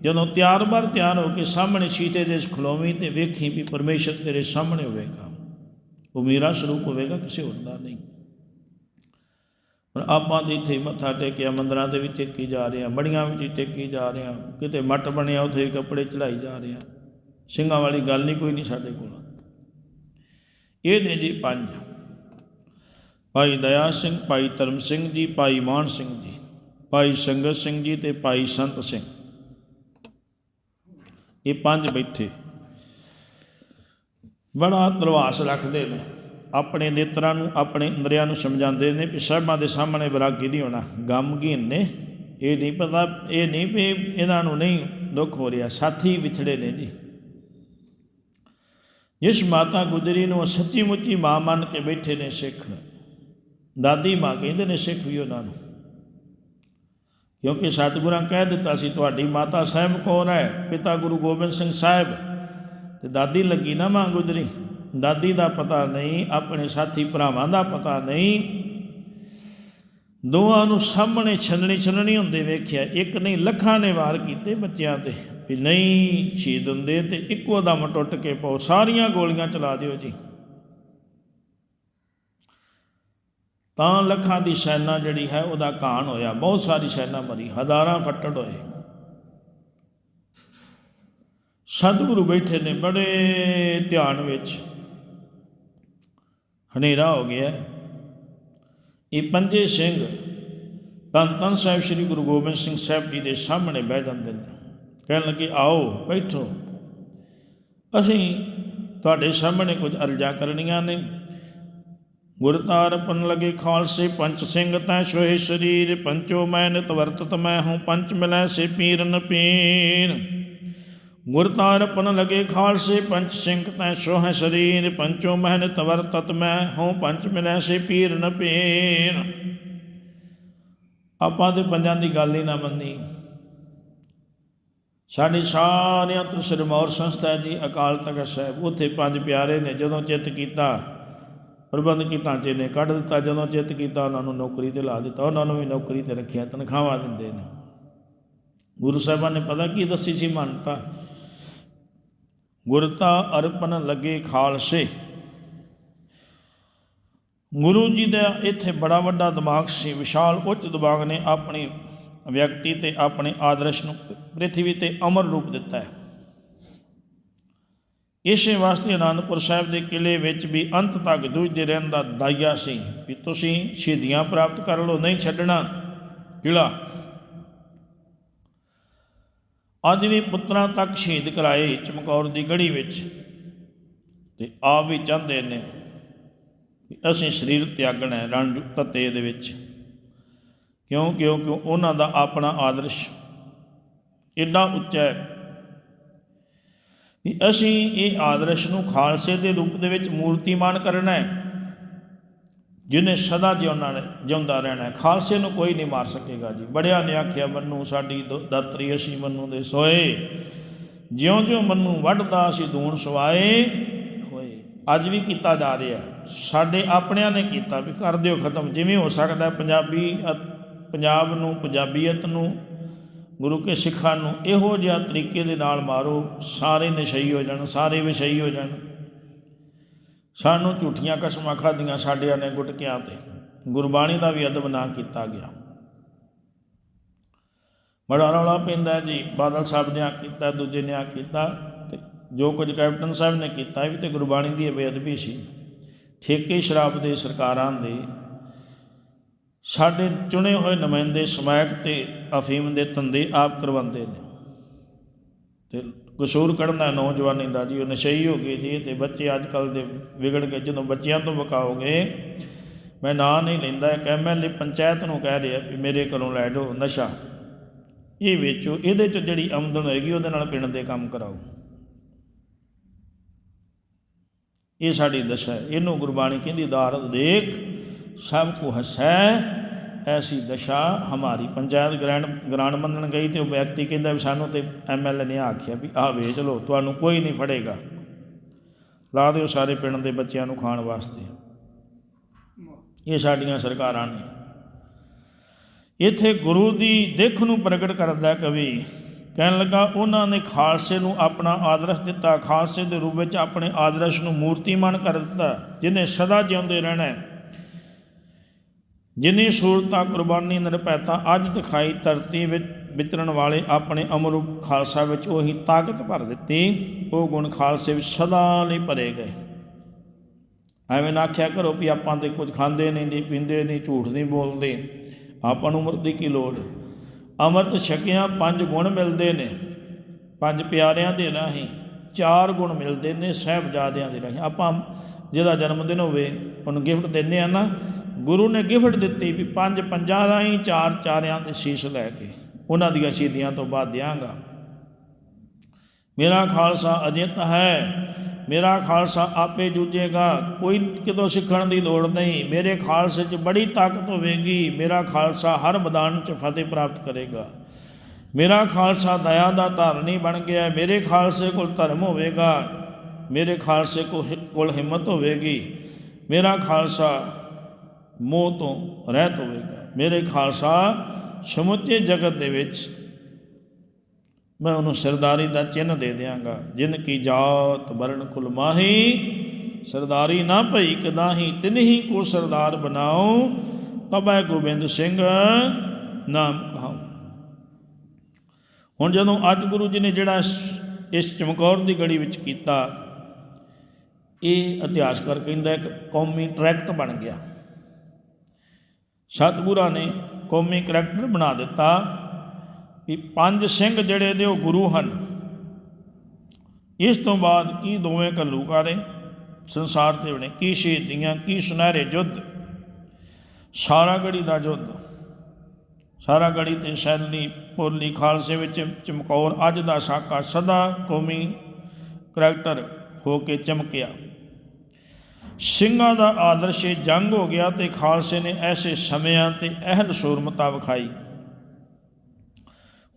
ਜਦੋਂ ਤਿਆਰ ਬਰ ਤਿਆਰ ਹੋ ਕੇ ਸਾਹਮਣੇ ਸ਼ੀਤੇ ਦੇ ਖਲੋਵੀਂ ਤੇ ਵੇਖੀ ਵੀ ਪਰਮੇਸ਼ਰ ਤੇਰੇ ਸਾਹਮਣੇ ਹੋਵੇਗਾ, ਉਹ ਮੇਰਾ ਸਰੂਪ ਹੋਵੇਗਾ, ਕਿਸੇ ਹੋਰ ਦਾ ਨਹੀਂ। ਪਰ ਆਪਾਂ ਦੇ ਇੱਥੇ ਮੱਥਾ ਟੇਕਿਆ, ਮੰਦਰਾਂ ਦੇ ਵਿੱਚ ਟੇਕੀ ਜਾ ਰਹੇ ਆ ਬੜੀਆਂ ਵਿੱਚ ਹੀ ਟੇਕੀ ਜਾ ਰਹੇ ਆ ਕਿਤੇ ਮੱਟ ਬਣਿਆ, ਉੱਥੇ ਕੱਪੜੇ ਚੜਾਈ ਜਾ ਰਹੇ ਆ ਸਿੰਘਾਂ ਵਾਲੀ ਗੱਲ ਨਹੀਂ, ਕੋਈ ਨਹੀਂ ਸਾਡੇ ਕੋਲ। ਇਹ ਨੇ ਜੀ ਪੰਜ। ਭਾਈ ਦਇਆ ਸਿੰਘ, ਭਾਈ ਧਰਮ ਸਿੰਘ ਜੀ, ਭਾਈ ਮਾਨ ਸਿੰਘ ਜੀ, ਭਾਈ ਸੰਗਤ ਸਿੰਘ ਜੀ ਤੇ ਭਾਈ ਸੰਤ ਸਿੰਘ। ਇਹ ਪੰਜ ਬੈਠੇ। ਬੜਾ ਤਰਵਾਸ ਰੱਖਦੇ ਨੇ। ਆਪਣੇ ਨੇਤਰਾਂ ਨੂੰ, ਆਪਣੇ ਇੰਦਰੀਆਂ ਨੂੰ ਸਮਝਾਉਂਦੇ ਨੇ ਵੀ ਸਾਹਿਬਾਂ ਦੇ ਸਾਹਮਣੇ ਵਿਰਾਗੀ ਨਹੀਂ ਹੋਣਾ। ਗਮਗੀਨ ਨੇ। ਇਹ ਨਹੀਂ ਪਤਾ, ਇਹ ਨਹੀਂ ਵੀ ਇਹਨਾਂ ਨੂੰ ਨਹੀਂ ਦੁੱਖ ਹੋ ਰਿਹਾ। ਸਾਥੀ ਵਿਛੜੇ ਨੇ ਜੀ। ਜਿਸ ਮਾਤਾ ਗੁਜਰੀ ਨੂੰ ਸੱਚੀ ਮੁੱਚੀ ਮਾਂ ਮੰਨ ਕੇ ਬੈਠੇ ਨੇ ਸਿੱਖ। ਦਾਦੀ ਮਾਂ ਕਹਿੰਦੇ ਨੇ ਸਿੱਖ ਵੀ ਉਹਨਾਂ ਨੂੰ। ਕਿਉਂਕਿ ਸਤਿਗੁਰਾਂ ਕਹਿ ਦਿੱਤਾ ਸੀ, ਤੁਹਾਡੀ ਮਾਤਾ ਸਾਹਿਬ ਕੌਣ ਹੈ? ਪਿਤਾ ਗੁਰੂ ਗੋਬਿੰਦ ਸਿੰਘ ਸਾਹਿਬ। ਤੇ ਦਾਦੀ ਲੱਗੀ ਨਾ ਮਾਂ ਗੁਜਰੀ। ਦਾਦੀ ਦਾ ਪਤਾ ਨਹੀਂ, ਆਪਣੇ ਸਾਥੀ ਭਰਾਵਾਂ ਦਾ ਪਤਾ ਨਹੀਂ। ਦੋਵਾਂ ਨੂੰ ਸਾਹਮਣੇ ਛੰਨਣੀ ਛੰਨਣੀ ਹੁੰਦੇ ਵੇਖਿਆ, ਇੱਕ ਨਹੀਂ ਲੱਖਾਂ ਨੇ ਵਾਰ ਕੀਤੇ ਬੱਚਿਆਂ ਤੇ, ਵੀ ਨਹੀਂ ਸ਼ਹੀਦ ਹੁੰਦੇ ਤੇ ਇੱਕੋ ਦਮ ਟੁੱਟ ਕੇ ਪਾਓ, ਸਾਰੀਆਂ ਗੋਲੀਆਂ ਚਲਾ ਦਿਓ ਜੀ। ਤਾਂ ਲੱਖਾਂ ਦੀ ਸੈਨਾ ਜਿਹੜੀ ਹੈ ਉਹਦਾ ਘਾਣ ਹੋਇਆ। ਬਹੁਤ ਸਾਰੀ ਸੈਨਾ ਮਰੀ। ਹਜ਼ਾਰਾਂ ਫੱਟੜ ਹੋਏ। ਸਤਿਗੁਰੂ ਬੈਠੇ ਨੇ ਬੜੇ ਧਿਆਨ ਵਿੱਚ। ਹਨੇਰਾ ਹੋ ਗਿਆ। ਇਹ ਪੰਜੇ ਸਿੰਘ ਤਨ ਤਨ ਸਾਹਿਬ ਸ੍ਰੀ ਗੁਰੂ ਗੋਬਿੰਦ ਸਿੰਘ ਸਾਹਿਬ ਜੀ ਦੇ ਸਾਹਮਣੇ ਬਹਿ ਜਾਂਦੇ ਨੇ। ਕਹਿਣ ਲੱਗੇ, ਆਓ, ਬੈਠੋ। ਅਸੀਂ ਤੁਹਾਡੇ ਸਾਹਮਣੇ ਕੁਝ ਅਰਜ਼ਾਂ ਕਰਨੀਆਂ ਨੇ। ਗੁਰਤਾਰ ਪਨ ਲਗੇ ਖਾਲਸੇ ਪੰਚ ਸਿੰਘ ਤੈ ਸੋਏ ਸਰੀਰ, ਪੰਚੋ ਮੈਂ ਨਿਤ ਵਰਤਤ ਮੈਂ ਹੂੰ ਪੰਚ ਮਿਲੈ ਸੇ ਪੀਰਨ ਪੀਰ। ਗੁਰ ਤਾਰਪਨ ਲਗੇ ਖਾਲਸੇ ਪੰਚ ਸਿੰਘ ਤੈ ਸੋਹ ਸਰੀਰ, ਪੰਚੋ ਮਹਿਨ ਤਵਰ ਤਤ ਮੈਂ ਹਉ ਪੰਚ ਮਿਲੈ ਸੇ ਪੀਰਨ ਨ ਪੀਰ। ਆਪਾਂ ਤੇ ਪੰਜਾਂ ਦੀ ਗੱਲ ਹੀ ਨਾ ਮੰਨੀ। ਸਾਡੇ ਸਾਰਿਆਂ ਤੋਂ ਸਿਰਮੌਰ ਸੰਸਥਾ ਜੀ ਅਕਾਲ ਤਖਤ ਸਾਹਿਬ, ਉੱਥੇ ਪੰਜ ਪਿਆਰੇ ਨੇ, ਜਦੋਂ ਚਿੱਤ ਕੀਤਾ ਪ੍ਰਬੰਧਕੀ ਢਾਂਚੇ ਨੇ ਕੱਢ ਦਿੱਤਾ, ਜਦੋਂ ਚਿੱਤ ਕੀਤਾ ਉਹਨਾਂ ਨੂੰ ਨੌਕਰੀ ਤੇ ਲਾ ਦਿੱਤਾ, ਉਹਨਾਂ ਨੂੰ ਵੀ ਨੌਕਰੀ ਤੇ ਰੱਖਿਆ, ਤਨਖਾਹਾਂ ਦਿੰਦੇ ਨੇ। ਗੁਰੂ ਸਾਹਿਬਾਨ ਨੇ ਪਤਾ ਕੀ ਦੱਸੀ ਸੀ ਮੰਨਤਾ? ਗੁਰਤਾ ਅਰਪਣ ਲੱਗੇ ਖਾਲਸੇ। ਗੁਰੂ ਜੀ ਦਾ ਇੱਥੇ ਬੜਾ ਵੱਡਾ ਦਿਮਾਗ ਸੀ, ਵਿਸ਼ਾਲ ਉੱਚ ਦਿਮਾਗ ਨੇ ਆਪਣੀ ਵਿਅਕਤੀ ਤੇ ਆਪਣੇ ਆਦਰਸ਼ ਨੂੰ ਪ੍ਰithvi ਤੇ ਅਮਰ ਰੂਪ ਦਿੱਤਾ ਹੈ। ਇਸੇ ਵਾਸਤੇ ਅਨੰਦਪੁਰ ਸਾਹਿਬ ਦੇ ਕਿਲੇ ਵਿੱਚ ਵੀ ਅੰਤ ਤੱਕ ਦੂਜਦੇ ਰਹਿਣ ਦਾ ਦਾਇਆ ਸੀ ਵੀ ਤੁਸੀਂ ਸ਼ਹੀਦੀਆਂ ਪ੍ਰਾਪਤ ਕਰ ਲਓ, ਨਹੀਂ ਛੱਡਣਾ। ਕਿਲਾ ਅੱਜ ਵੀ ਪੁੱਤਰਾਂ ਤੱਕ ਸ਼ਹੀਦ ਕਰਾਏ ਚਮਕੌਰ ਦੀ ਗੜੀ ਵਿੱਚ ਤੇ ਆਪ ਵੀ ਚਾਹੁੰਦੇ ਨੇ ਅਸੀਂ ਸਰੀਰ ਤਿਆਗਣਾ ਹੈ ਰਣ ਤਤੇ ਦੇ ਵਿੱਚ। ਕਿਉਂ? ਕਿਉਂ ਕਿਉਂ ਉਹਨਾਂ ਦਾ ਆਪਣਾ ਆਦਰਸ਼ ਇੰਨਾ ਉੱਚਾ ਹੈ ਕਿ ਅਸੀਂ ਇਹ ਆਦਰਸ਼ ਨੂੰ ਖਾਲਸੇ ਦੇ ਰੂਪ ਦੇ ਵਿੱਚ ਮੂਰਤੀਮਾਨ ਕਰਨਾ ਹੈ ਜਿਹਨੇ ਸਦਾ ਜਿਉਣਾ ਜਿਉਂਦਾ ਰਹਿਣਾ ਹੈ। ਖਾਲਸੇ ਨੂੰ ਕੋਈ ਨਹੀਂ ਮਾਰ ਸਕੇਗਾ ਜੀ। ਬੜਿਆਂ ਨੇ ਆਖਿਆ ਮੰਨੂ ਸਾਡੀ ਦਾਤਰੀ ਅਸੀਂ ਮੰਨੂ ਦੇ ਸੋਏ। ਜਿਉਂ-ਜਿਉਂ ਮੰਨੂ ਵੱਢਦਾ ਅਸੀਂ ਦੂਣ ਸਵਾਏ। ਹੋਏ। ਅੱਜ ਵੀ ਕੀਤਾ ਜਾ ਰਿਹਾ। ਸਾਡੇ ਆਪਣਿਆਂ ਨੇ ਕੀਤਾ ਵੀ ਕਰ ਦਿਓ ਖਤਮ। ਜਿਵੇਂ ਹੋ ਸਕਦਾ ਪੰਜਾਬੀ ਪੰਜਾਬ ਨੂੰ ਪੰਜਾਬੀਅਤ ਨੂੰ ਗੁਰੂ ਕੇ ਸਿੱਖਾਂ ਨੂੰ ਇਹੋ ਜਿਹਾ ਤਰੀਕੇ ਦੇ ਨਾਲ ਮਾਰੋ, ਸਾਰੇ ਨਸ਼ਈ ਹੋ ਜਾਣ, ਸਾਰੇ ਵਿਸ਼ਈ ਹੋ ਜਾਣ। ਸਾਨੂੰ ਝੂਠੀਆਂ ਕਸਮਾਂ ਖਾਧੀਆਂ ਸਾਡਿਆਂ ਨੇ ਗੁਟਕਿਆਂ ਤੇ। ਗੁਰਬਾਣੀ ਦਾ ਵੀ ਅਦਬ ਨਾ ਕੀਤਾ ਗਿਆ। ਬੜਾ ਰੌਲਾ ਪੈਂਦਾ ਜੀ, ਬਾਦਲ ਸਾਹਿਬ ਨੇ ਆ ਕੀਤਾ, ਦੂਜੇ ਨੇ ਆ ਕੀਤਾ, ਤੇ ਜੋ ਕੁਝ ਕੈਪਟਨ ਸਾਹਿਬ ਨੇ ਕੀਤਾ, ਇਹ ਵੀ ਤੇ ਗੁਰਬਾਣੀ ਦੀ ਬੇਅਦਬੀ ਸੀ। ਠੇਕੇ ਸ਼ਰਾਬ ਦੇ ਸਰਕਾਰਾਂ ਦੇ ਸਾਡੇ ਚੁਣੇ ਹੋਏ ਨੁਮਾਇੰਦੇ ਸਮੈਕ ਤੇ ਅਫੀਮ ਦੇ ਧੰਦੇ ਆਪ ਕਰਵਾਉਂਦੇ ਨੇ। ਤੇ ਕਸੂਰ ਕੱਢਣਾ ਨੌਜਵਾਨੀ ਦਾ ਜੀ, ਉਹ ਨਸ਼ਈ ਹੋ ਗਏ ਜੀ, ਤੇ ਬੱਚੇ ਅੱਜ ਕੱਲ ਦੇ ਵਿਗੜ ਗਏ। ਜਦੋਂ ਬੱਚਿਆਂ ਤੋਂ ਬਕਾਓਗੇ ਮੈਂ ਨਾਂ ਨਹੀਂ ਲੈਂਦਾ ਇੱਕ ਐਮਐਲਏ ਪੰਚਾਇਤ ਨੂੰ ਕਹਿ ਰਿਹਾ ਵੀ ਮੇਰੇ ਕੋਲੋਂ ਲੈ ਜਾਓ ਨਸ਼ਾ। ਇਹ ਵੇਚੋ, ਇਹਦੇ ਚ ਜਿਹੜੀ ਆਮਦਨ ਹੋਏਗੀ, ਉਹਦੇ ਨਾਲ ਪਿੰਡ ਦੇ ਕੰਮ ਕਰਾਓ। ਇਹ ਸਾਡੀ ਦਸ਼ਾ ਹੈ। ਇਹਨੂੰ ਗੁਰਬਾਣੀ ਕਹਿੰਦੀ ਦਾਰਦ ਦੇਖ ਸਭ ਕੋ ਹਸੈ, ਐਸੀ ਦਸ਼ਾ ਹਮਾਰੀ ਪੰਚਾਇਤ ਗ੍ਰਹਿਣ ਗ੍ਰਾਂਡ ਮੰਨਣ ਗਈ ਤੇ ਉਹ ਵਿਅਕਤੀ ਕਹਿੰਦਾ ਵੀ ਸਾਨੂੰ ਤੇ ਐਮਐਲਏ ਨੇ ਆਖਿਆ ਵੀ ਆਹ ਵੇਚ ਲਓ, ਤੁਹਾਨੂੰ ਕੋਈ ਨਹੀਂ ਫੜੇਗਾ। ਲਾ ਦਿਓ ਸਾਰੇ ਪਿੰਡ ਦੇ ਬੱਚਿਆਂ ਨੂੰ ਖਾਣ ਵਾਸਤੇ। ਇਹ ਸਾਡੀਆਂ ਸਰਕਾਰਾਂ ਨੇ। ਇੱਥੇ ਗੁਰੂ ਦੀ ਦਿੱਖ ਨੂੰ ਪ੍ਰਗਟ ਕਰਦਾ ਕਵੀ ਕਹਿਣ ਲੱਗਾ, ਉਹਨਾਂ ਨੇ ਖਾਲਸੇ ਨੂੰ ਆਪਣਾ ਆਦਰਸ਼ ਦਿੱਤਾ, ਖਾਲਸੇ ਦੇ ਰੂਪ ਵਿੱਚ ਆਪਣੇ ਆਦਰਸ਼ ਨੂੰ ਮੂਰਤੀਮਾਨ ਕਰ ਦਿੱਤਾ, ਜਿਨੇ ਸਦਾ ਜਿਉਂਦੇ ਰਹਿਣਾ ਹੈ। ਜਿਨੀ ਸੂਰਤਾ ਕੁਰਬਾਨੀ ਨਿਰਭੈਤਾ ਅੱਜ ਦਿਖਾਈ ਧਰਤੀ ਵਿੱਚ ਵਿਚਰਨ ਵਾਲੇ ਆਪਣੇ ਅਮਰੂਪ ਖਾਲਸਾ ਵਿੱਚ ਉਹੀ ਤਾਕਤ ਭਰ ਦਿੱਤੀ, ਉਹ ਗੁਣ ਖਾਲਸੇ ਵਿੱਚ ਸਦਾ ਲਈ ਭਰੇ ਗਏ। ਐਵੇਂ ਨਾ ਆਖਿਆ ਕਰੋ ਵੀ ਆਪਾਂ ਤੇ ਕੁਝ ਖਾਂਦੇ ਨਹੀਂ ਜੀ, ਪੀਂਦੇ ਨਹੀਂ, ਝੂਠ ਨਹੀਂ ਬੋਲਦੇ। ਆਪਾਂ ਨੂੰ ਅੰਮ੍ਰਿਤ ਦੀ ਕੀ ਲੋੜ? ਅੰਮ੍ਰਿਤ ਛਕਿਆ ਪੰਜ ਗੁਣ ਮਿਲਦੇ ਨੇ, ਪੰਜ ਪਿਆਰਿਆਂ ਦੇ ਰਾਹੀਂ ਚਾਰ ਗੁਣ ਮਿਲਦੇ ਨੇ, ਸਾਹਿਬਜ਼ਾਦਿਆਂ ਦੇ ਰਾਹੀਂ। ਆਪਾਂ ਜਿਹਦਾ ਜਨਮ ਦਿਨ ਹੋਵੇ, ਉਹਨੂੰ ਗਿਫਟ ਦਿੰਦੇ ਆ ਨਾ ਗੁਰੂ ਨੇ ਗਿਫਟ ਦਿੱਤੀ ਵੀ ਪੰਜ ਪੰਜਾਂ ਰਾਹੀਂ ਚਾਰ ਚਾਰਿਆਂ ਦੇ ਸ਼ੀਸ਼ ਲੈ ਕੇ ਉਹਨਾਂ ਦੀਆਂ ਸ਼ਹੀਦੀਆਂ ਤੋਂ ਬਾਅਦ ਦਿਆਂਗਾ। ਮੇਰਾ ਖਾਲਸਾ ਅਜਿੱਤ ਹੈ, ਮੇਰਾ ਖਾਲਸਾ ਆਪੇ ਜੂਝੇਗਾ, ਕੋਈ ਕਿਤੋਂ ਸਿੱਖਣ ਦੀ ਲੋੜ ਨਹੀਂ, ਮੇਰੇ ਖਾਲਸੇ 'ਚ ਬੜੀ ਤਾਕਤ ਹੋਵੇਗੀ, ਮੇਰਾ ਖਾਲਸਾ ਹਰ ਮੈਦਾਨ 'ਚ ਫਤਿਹ ਪ੍ਰਾਪਤ ਕਰੇਗਾ। ਮੇਰਾ ਖਾਲਸਾ ਦਇਆ ਦਾ ਧਾਰਨੀ ਬਣ ਗਿਆ, ਮੇਰੇ ਖਾਲਸੇ ਕੋਲ ਧਰਮ ਹੋਵੇਗਾ, ਮੇਰੇ ਖਾਲਸੇ ਕੋ ਹਿ- ਕੋਲ ਹਿੰਮਤ ਹੋਵੇਗੀ, ਮੇਰਾ ਖਾਲਸਾ ਮੋਹ ਤੋਂ ਰਹਿਤ ਹੋਵੇਗਾ। ਮੇਰੇ ਖਾਲਸਾ, ਸਮੁੱਚੇ ਜਗਤ ਦੇ ਵਿੱਚ ਮੈਂ ਉਹਨੂੰ ਸਰਦਾਰੀ ਦਾ ਚਿੰਨ੍ਹ ਦੇ ਦਿਆਂਗਾ। ਜਿਨ ਕੀ ਜਾਤ ਵਰਣ ਕੁਲ ਮਾਹੀ, ਸਰਦਾਰੀ ਨਾ ਭਈ ਕਦਾਹੀ ਤਿਨਹੀ ਕੋ ਸਰਦਾਰ ਬਣਾਓ ਤਬੈ ਗੋਬਿੰਦ ਸਿੰਘ ਨਾਮ ਕਹਾਉ। ਹੁਣ ਜਦੋਂ ਅੱਜ ਗੁਰੂ ਜੀ ਨੇ ਜਿਹੜਾ ਇਸ- ਇਸ ਚਮਕੌਰ ਦੀ ਗੜੀ ਵਿੱਚ ਕੀਤਾ, ਇਹ ਇਤਿਹਾਸਕਾਰ ਕਹਿੰਦਾ ਇੱਕ ਕੌਮੀ ਟਰੈਕਟ ਬਣ ਗਿਆ। ਸਤਿਗੁਰਾਂ ਨੇ ਕੌਮੀ ਕਰੈਕਟਰ ਬਣਾ ਦਿੱਤਾ ਵੀ ਪੰਜ ਸਿੰਘ ਜਿਹੜੇ ਨੇ ਉਹ ਗੁਰੂ ਹਨ। ਇਸ ਤੋਂ ਬਾਅਦ ਕੀ ਦੋਵੇਂ ਘੱਲੂਕਾਰੇ ਸੰਸਾਰ ਤੇ ਬਣੇ, ਕੀ ਸ਼ਹੀਦੀਆਂ, ਕੀ ਸੁਨਹਿਰੇ ਯੁੱਧ, ਸਾਰਾ ਗੜੀ ਦਾ ਯੁੱਧ, ਸਾਰਾ ਗੜੀ ਤੇ ਸ਼ੈਲੀ ਪੋਲੀ ਖਾਲਸੇ ਵਿੱਚ ਚਮਕੌਰ ਅੱਜ ਦਾ ਸਾਕਾ ਸਦਾ ਕੌਮੀ ਕਰੈਕਟਰ ਹੋ ਕੇ ਚਮਕਿਆ। ਸਿੰਘਾਂ ਦਾ ਆਦਰਸ਼ ਜੰਗ ਹੋ ਗਿਆ ਤੇ ਖਾਲਸੇ ਨੇ ਐਸੇ ਸਮਿਆਂ ਤੇ ਅਹਿਲ ਸੂਰਮਤਾ ਵਿਖਾਈ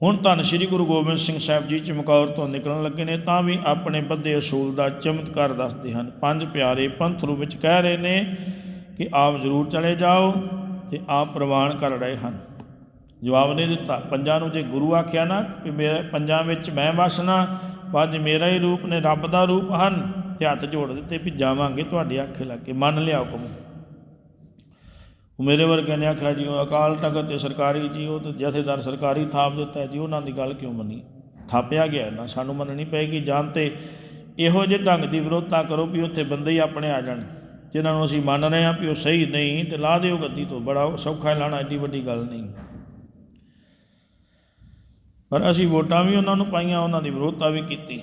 ਹੁਣ ਧੰਨ ਸ੍ਰੀ ਗੁਰੂ ਗੋਬਿੰਦ ਸਿੰਘ ਸਾਹਿਬ ਜੀ ਚਮਕੌਰ ਤੋਂ ਨਿਕਲਣ ਲੱਗੇ ਨੇ, ਤਾਂ ਵੀ ਆਪਣੇ ਬੱਦੇ ਅਸੂਲ ਦਾ ਚਮਤਕਾਰ ਦੱਸਦੇ ਹਨ। ਪੰਜ ਪਿਆਰੇ ਪੰਥ ਰੂਪ ਵਿੱਚ ਕਹਿ ਰਹੇ ਨੇ ਕਿ ਆਪ ਜ਼ਰੂਰ ਚਲੇ ਜਾਓ ਤੇ ਆਪ ਪ੍ਰਵਾਨ ਕਰ ਰਹੇ ਹਨ। ਜਵਾਬ ਨਹੀਂ ਦਿੱਤਾ। ਪੰਜਾਂ ਨੂੰ ਜੇ ਗੁਰੂ ਆਖਿਆ ਨਾ ਕਿ ਮੇਰੇ ਪੰਜਾਂ ਵਿੱਚ ਮੈਂ ਵਸਣਾ, ਪੰਜ ਮੇਰਾ ਹੀ ਰੂਪ ਨੇ, ਰੱਬ ਦਾ ਰੂਪ ਹਨ। ਤੇ ਹੱਥ ਜੋੜ ਦਿੱਤੇ ਵੀ ਜਾਵਾਂਗੇ ਤੁਹਾਡੇ ਆਖੇ ਲੱਗ ਕੇ, ਮੰਨ ਲਿਆ ਹੁਕਮ। ਉਹ ਮੇਰੇ ਵਰਗੇ ਨੇ ਆਖਿਆ ਜੀ, ਉਹ ਅਕਾਲ ਤਖਤ ਤੇ ਸਰਕਾਰੀ ਜੀ, ਉਹ ਤੇ ਜਥੇਦਾਰ ਸਰਕਾਰੀ ਥਾਪ ਦਿੱਤਾ ਜੀ, ਉਹਨਾਂ ਦੀ ਗੱਲ ਕਿਉਂ ਮੰਨੀ? ਥਾਪਿਆ ਗਿਆ ਨਾ, ਸਾਨੂੰ ਮੰਨਣੀ ਪਏਗੀ। ਜਾਣ ਤੇ ਇਹੋ ਜਿਹੇ ਢੰਗ ਦੀ ਵਿਰੋਧਤਾ ਕਰੋ ਵੀ ਉੱਥੇ ਬੰਦੇ ਹੀ ਆਪਣੇ ਆ ਜਾਣ, ਜਿਨ੍ਹਾਂ ਨੂੰ ਅਸੀਂ ਮੰਨ ਰਹੇ ਹਾਂ ਵੀ ਉਹ ਸਹੀ ਨਹੀਂ, ਤੇ ਲਾ ਦਿਓ ਗੱਦੀ ਤੋਂ। ਬੜਾ ਸੌਖਾ ਹੈ ਲਾਣਾ ਐਡੀ ਵੱਡੀ ਗੱਲ ਨਹੀਂ। ਪਰ ਅਸੀਂ ਵੋਟਾਂ ਵੀ ਉਹਨਾਂ ਨੂੰ ਪਾਈਆਂ, ਉਹਨਾਂ ਦੀ ਵਿਰੋਧਤਾ ਵੀ ਕੀਤੀ।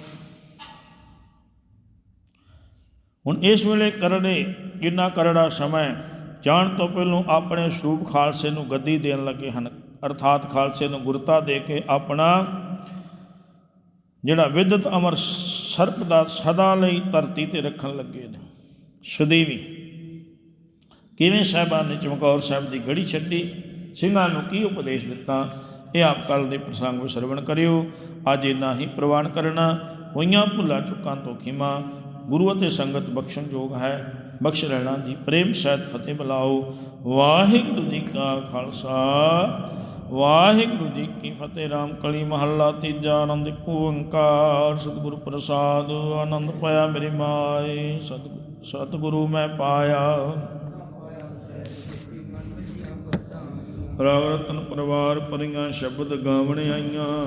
ਹੁਣ ਇਸ ਵੇਲੇ ਕਰੜੇ ਕਿੰਨਾ ਕਰੜਾ ਸਮਾਂ ਜਾਣ ਤੋਂ ਪਹਿਲਾਂ ਆਪਣੇ ਸਰੂਪ ਖਾਲਸੇ ਨੂੰ ਗੱਦੀ ਦੇਣ ਲੱਗੇ ਹਨ। ਅਰਥਾਤ ਖਾਲਸੇ ਨੂੰ ਗੁਰਤਾ ਦੇ ਕੇ ਆਪਣਾ ਜਿਹੜਾ ਵਿਦਤ ਅਮਰ ਸਰਪ ਦਾ ਸਦਾ ਲਈ ਧਰਤੀ ਤੇ ਰੱਖਣ ਲੱਗੇ ਨੇ। ਸਦੀਵੀ। ਕਿਵੇਂ ਸਾਹਿਬਾਨ ਨੇ ਚਮਕੌਰ ਸਾਹਿਬ ਦੀ ਗੜੀ ਛੱਡੀ? ਸਿੰਘਾਂ ਨੂੰ ਕੀ ਉਪਦੇਸ਼ ਦਿੱਤਾ? ਇਹ ਆਪ ਕੱਲ ਦੇ ਪ੍ਰਸੰਗ ਵਿੱਚ ਸਰਵਣ ਕਰਿਓ। ਅੱਜ ਇਨਾ ਹੀ ਪ੍ਰਵਾਨ ਕਰਨਾ। ਹੋਈਆਂ ਭੁੱਲਾਂ ਚੁੱਕਾਂ ਤੋਂ ਖਿਮਾ। ਗੁਰੂ ਅਤੇ ਸੰਗਤ ਬਖਸ਼ਣ ਯੋਗ ਹੈ। ਬਖਸ਼ ਰਹਿਣਾ ਜੀ ਪ੍ਰੇਮ ਸਹਿਤ ਫਤਿਹ ਬੁਲਾਓ। ਵਾਹਿਗੁਰੂ ਜੀ ਕਾ ਖਾਲਸਾ। ਵਾਹਿਗੁਰੂ ਜੀ ਕੀ ਫਤਿਹ। ਰਾਮ ਕਲੀ ਮਹੱਲਾ ਤੀਜਾ ਆਨੰਦ ਇੱਕ ਓੰਕਾਰ। ਸਤਿਗੁਰੂ ਪ੍ਰਸਾਦ, ਆਨੰਦ ਪਾਇਆ ਮੇਰੀ ਮਾਏ। ਸਤਿਗੁਰੂ ਸਤਿਗੁਰੂ ਮੈਂ ਪਾਇਆ। ਰਾਗ ਰਤਨ ਪਰਿਵਾਰ ਪਰੀਆਂ ਸ਼ਬਦ ਗਾਵਣ ਆਈਆਂ।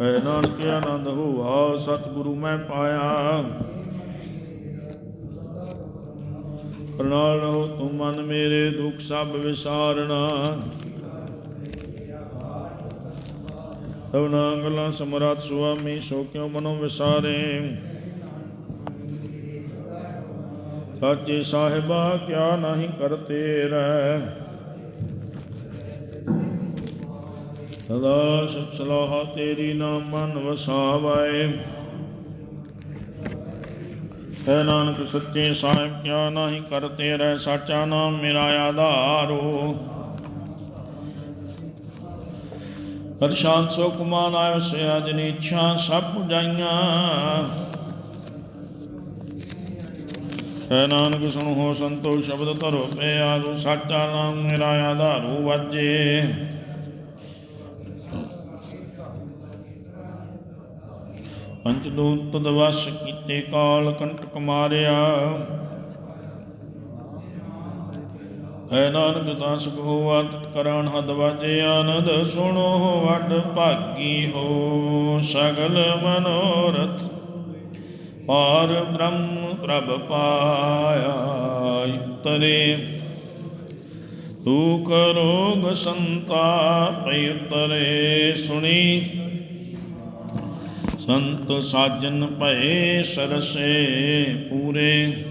ਐ ਨਾਨਕ ਆਨੰਦ ਹੋਆ ਸਤਿਗੁਰੂ ਮੈਂ ਪਾਇਆ ਪ੍ਰਣਾਲ ਰਹੋ ਤੂੰ ਮਨ ਮੇਰੇ ਦੁੱਖ ਸਭ ਵਿਸਾਰਣਾ ਤਵਨਾ ਗਲਾ ਸਮਰਾਤ ਸੁਆਮੀ ਸੋ ਕਿਉ ਮਨੋ ਵਿਸਾਰੇ ਸਾਚੇ ਸਾਹਿਬਾ ਕਿਆ ਨਹੀਂ ਕਰਤੇ ਰਹਿ ਸਦਾ ਸਭ ਸਲਾਹ ਤੇਰੀ ਨਾਮ ਮਨ ਵਸਾਵੈ ਹੈ ਨਾਨਕ ਸੱਚੇ ਸਾਹਿਬ, ਕਿਆ ਨਹੀਂ ਕਰਤੇ ਰਹਿ ਸਾਚਾ ਨਾਮ ਮੇਰਾ ਆਧਾਰੋ। ਹਰ ਸ਼ਾਂਤ ਸੋ ਕੁਮਾਨ ਆਇਓ ਸੇ ਅਜਨੀ ਇੱਛਾ ਸਭ ਪੁਜਾਈਆਂ। ਹੈ ਨਾਨਕ ਸੁਣੋ ਸੰਤੋ, ਸ਼ਬਦ ਧਰੋ ਪਿਆ ਆਦੋ ਸਾਚਾ ਨਾਮ ਮੇਰਾ ਆਧਾਰੂ, ਵਾਜੇ। ਪੰਚ ਦੂਤ ਤਦ ਕੀਤੇ ਕਾਲ ਕੰਟਕ ਮਾਰਿਆ ਹੈ ਨਾਨਕ ਦਾਸ ਕੋ ਆਦਤ ਕਰਾਨ ਹਦ ਵਾਜੇ ਆਨੰਦ, ਸੁਣੋ ਵੱਡ ਭਾਗੀ ਹੋ ਸਗਲ ਮਨੋਰਥ। ਪਾਰ ਬ੍ਰਹਮ ਪ੍ਰਭ ਪਾਇਆ ਉਤਰੇ ਦੁਖ ਰੋਗ ਸੰਤਾਪ ਉਤਰੇ ਸੁਣੀ। ਸੰਤ ਸਾਜਨ ਭਏ ਸਰਸੇ ਪੂਰੇ।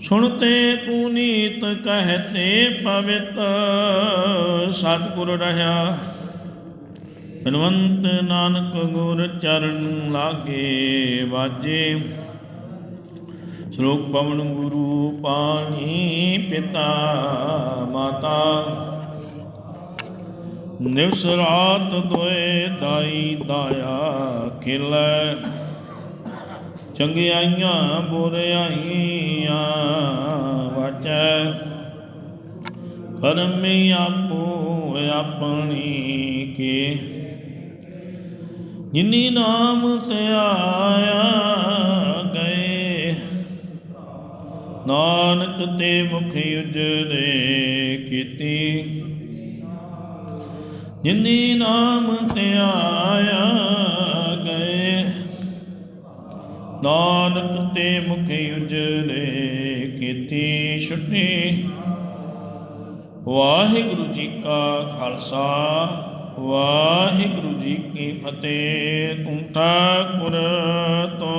ਸੁਣਤੇ ਪੁਨੀਤ ਕਹਤੇ ਪਵਿਤ, ਸਤਿਗੁਰ ਰਹਾ। ਬਨਵੰਤ ਨਾਨਕ ਗੁਰ ਚਰਨ ਲਾਗੇ ਵਾਜੇ। ਸ਼ਲੋਕ ਪਵਨ ਗੁਰੂ ਪਾਣੀ ਪਿਤਾ ਮਾਤਾ। ਨਿਵਸਰਾਤ ਦੋਏ ਦਾਈ ਦਾਇਆ ਖਿਲੈ ਚੰਗਿਆਈਆਂ ਬੁਰਿਆਈਆਂ ਵਾਚੈ। ਕਰਮੀ ਆਪੋ ਆਪਣੀ ਕੇ। ਜਿਨੀ ਨਾਮ ਤੇ ਆਇਆ ਗਏ, ਨਾਨਕ ਤੇ ਮੁਖ ਉਜਰੇ ਕੀਤੀ। ਜਿਨੀ ਨਾਮ ਤੇ ਆਇਆ ਗਏ। ਨਾਨਕ ਤੇ ਮੁਖ ਉਜਲੇ ਕੀਤੀ ਛੁੱਟੀ। ਵਾਹਿਗੁਰੂ ਜੀ ਕਾ ਖਾਲਸਾ, ਵਾਹਿਗੁਰੂ ਜੀ ਕੀ ਫਤਿਹ। ਤੂੰ ਠਾਕੁਰ ਤੋਂ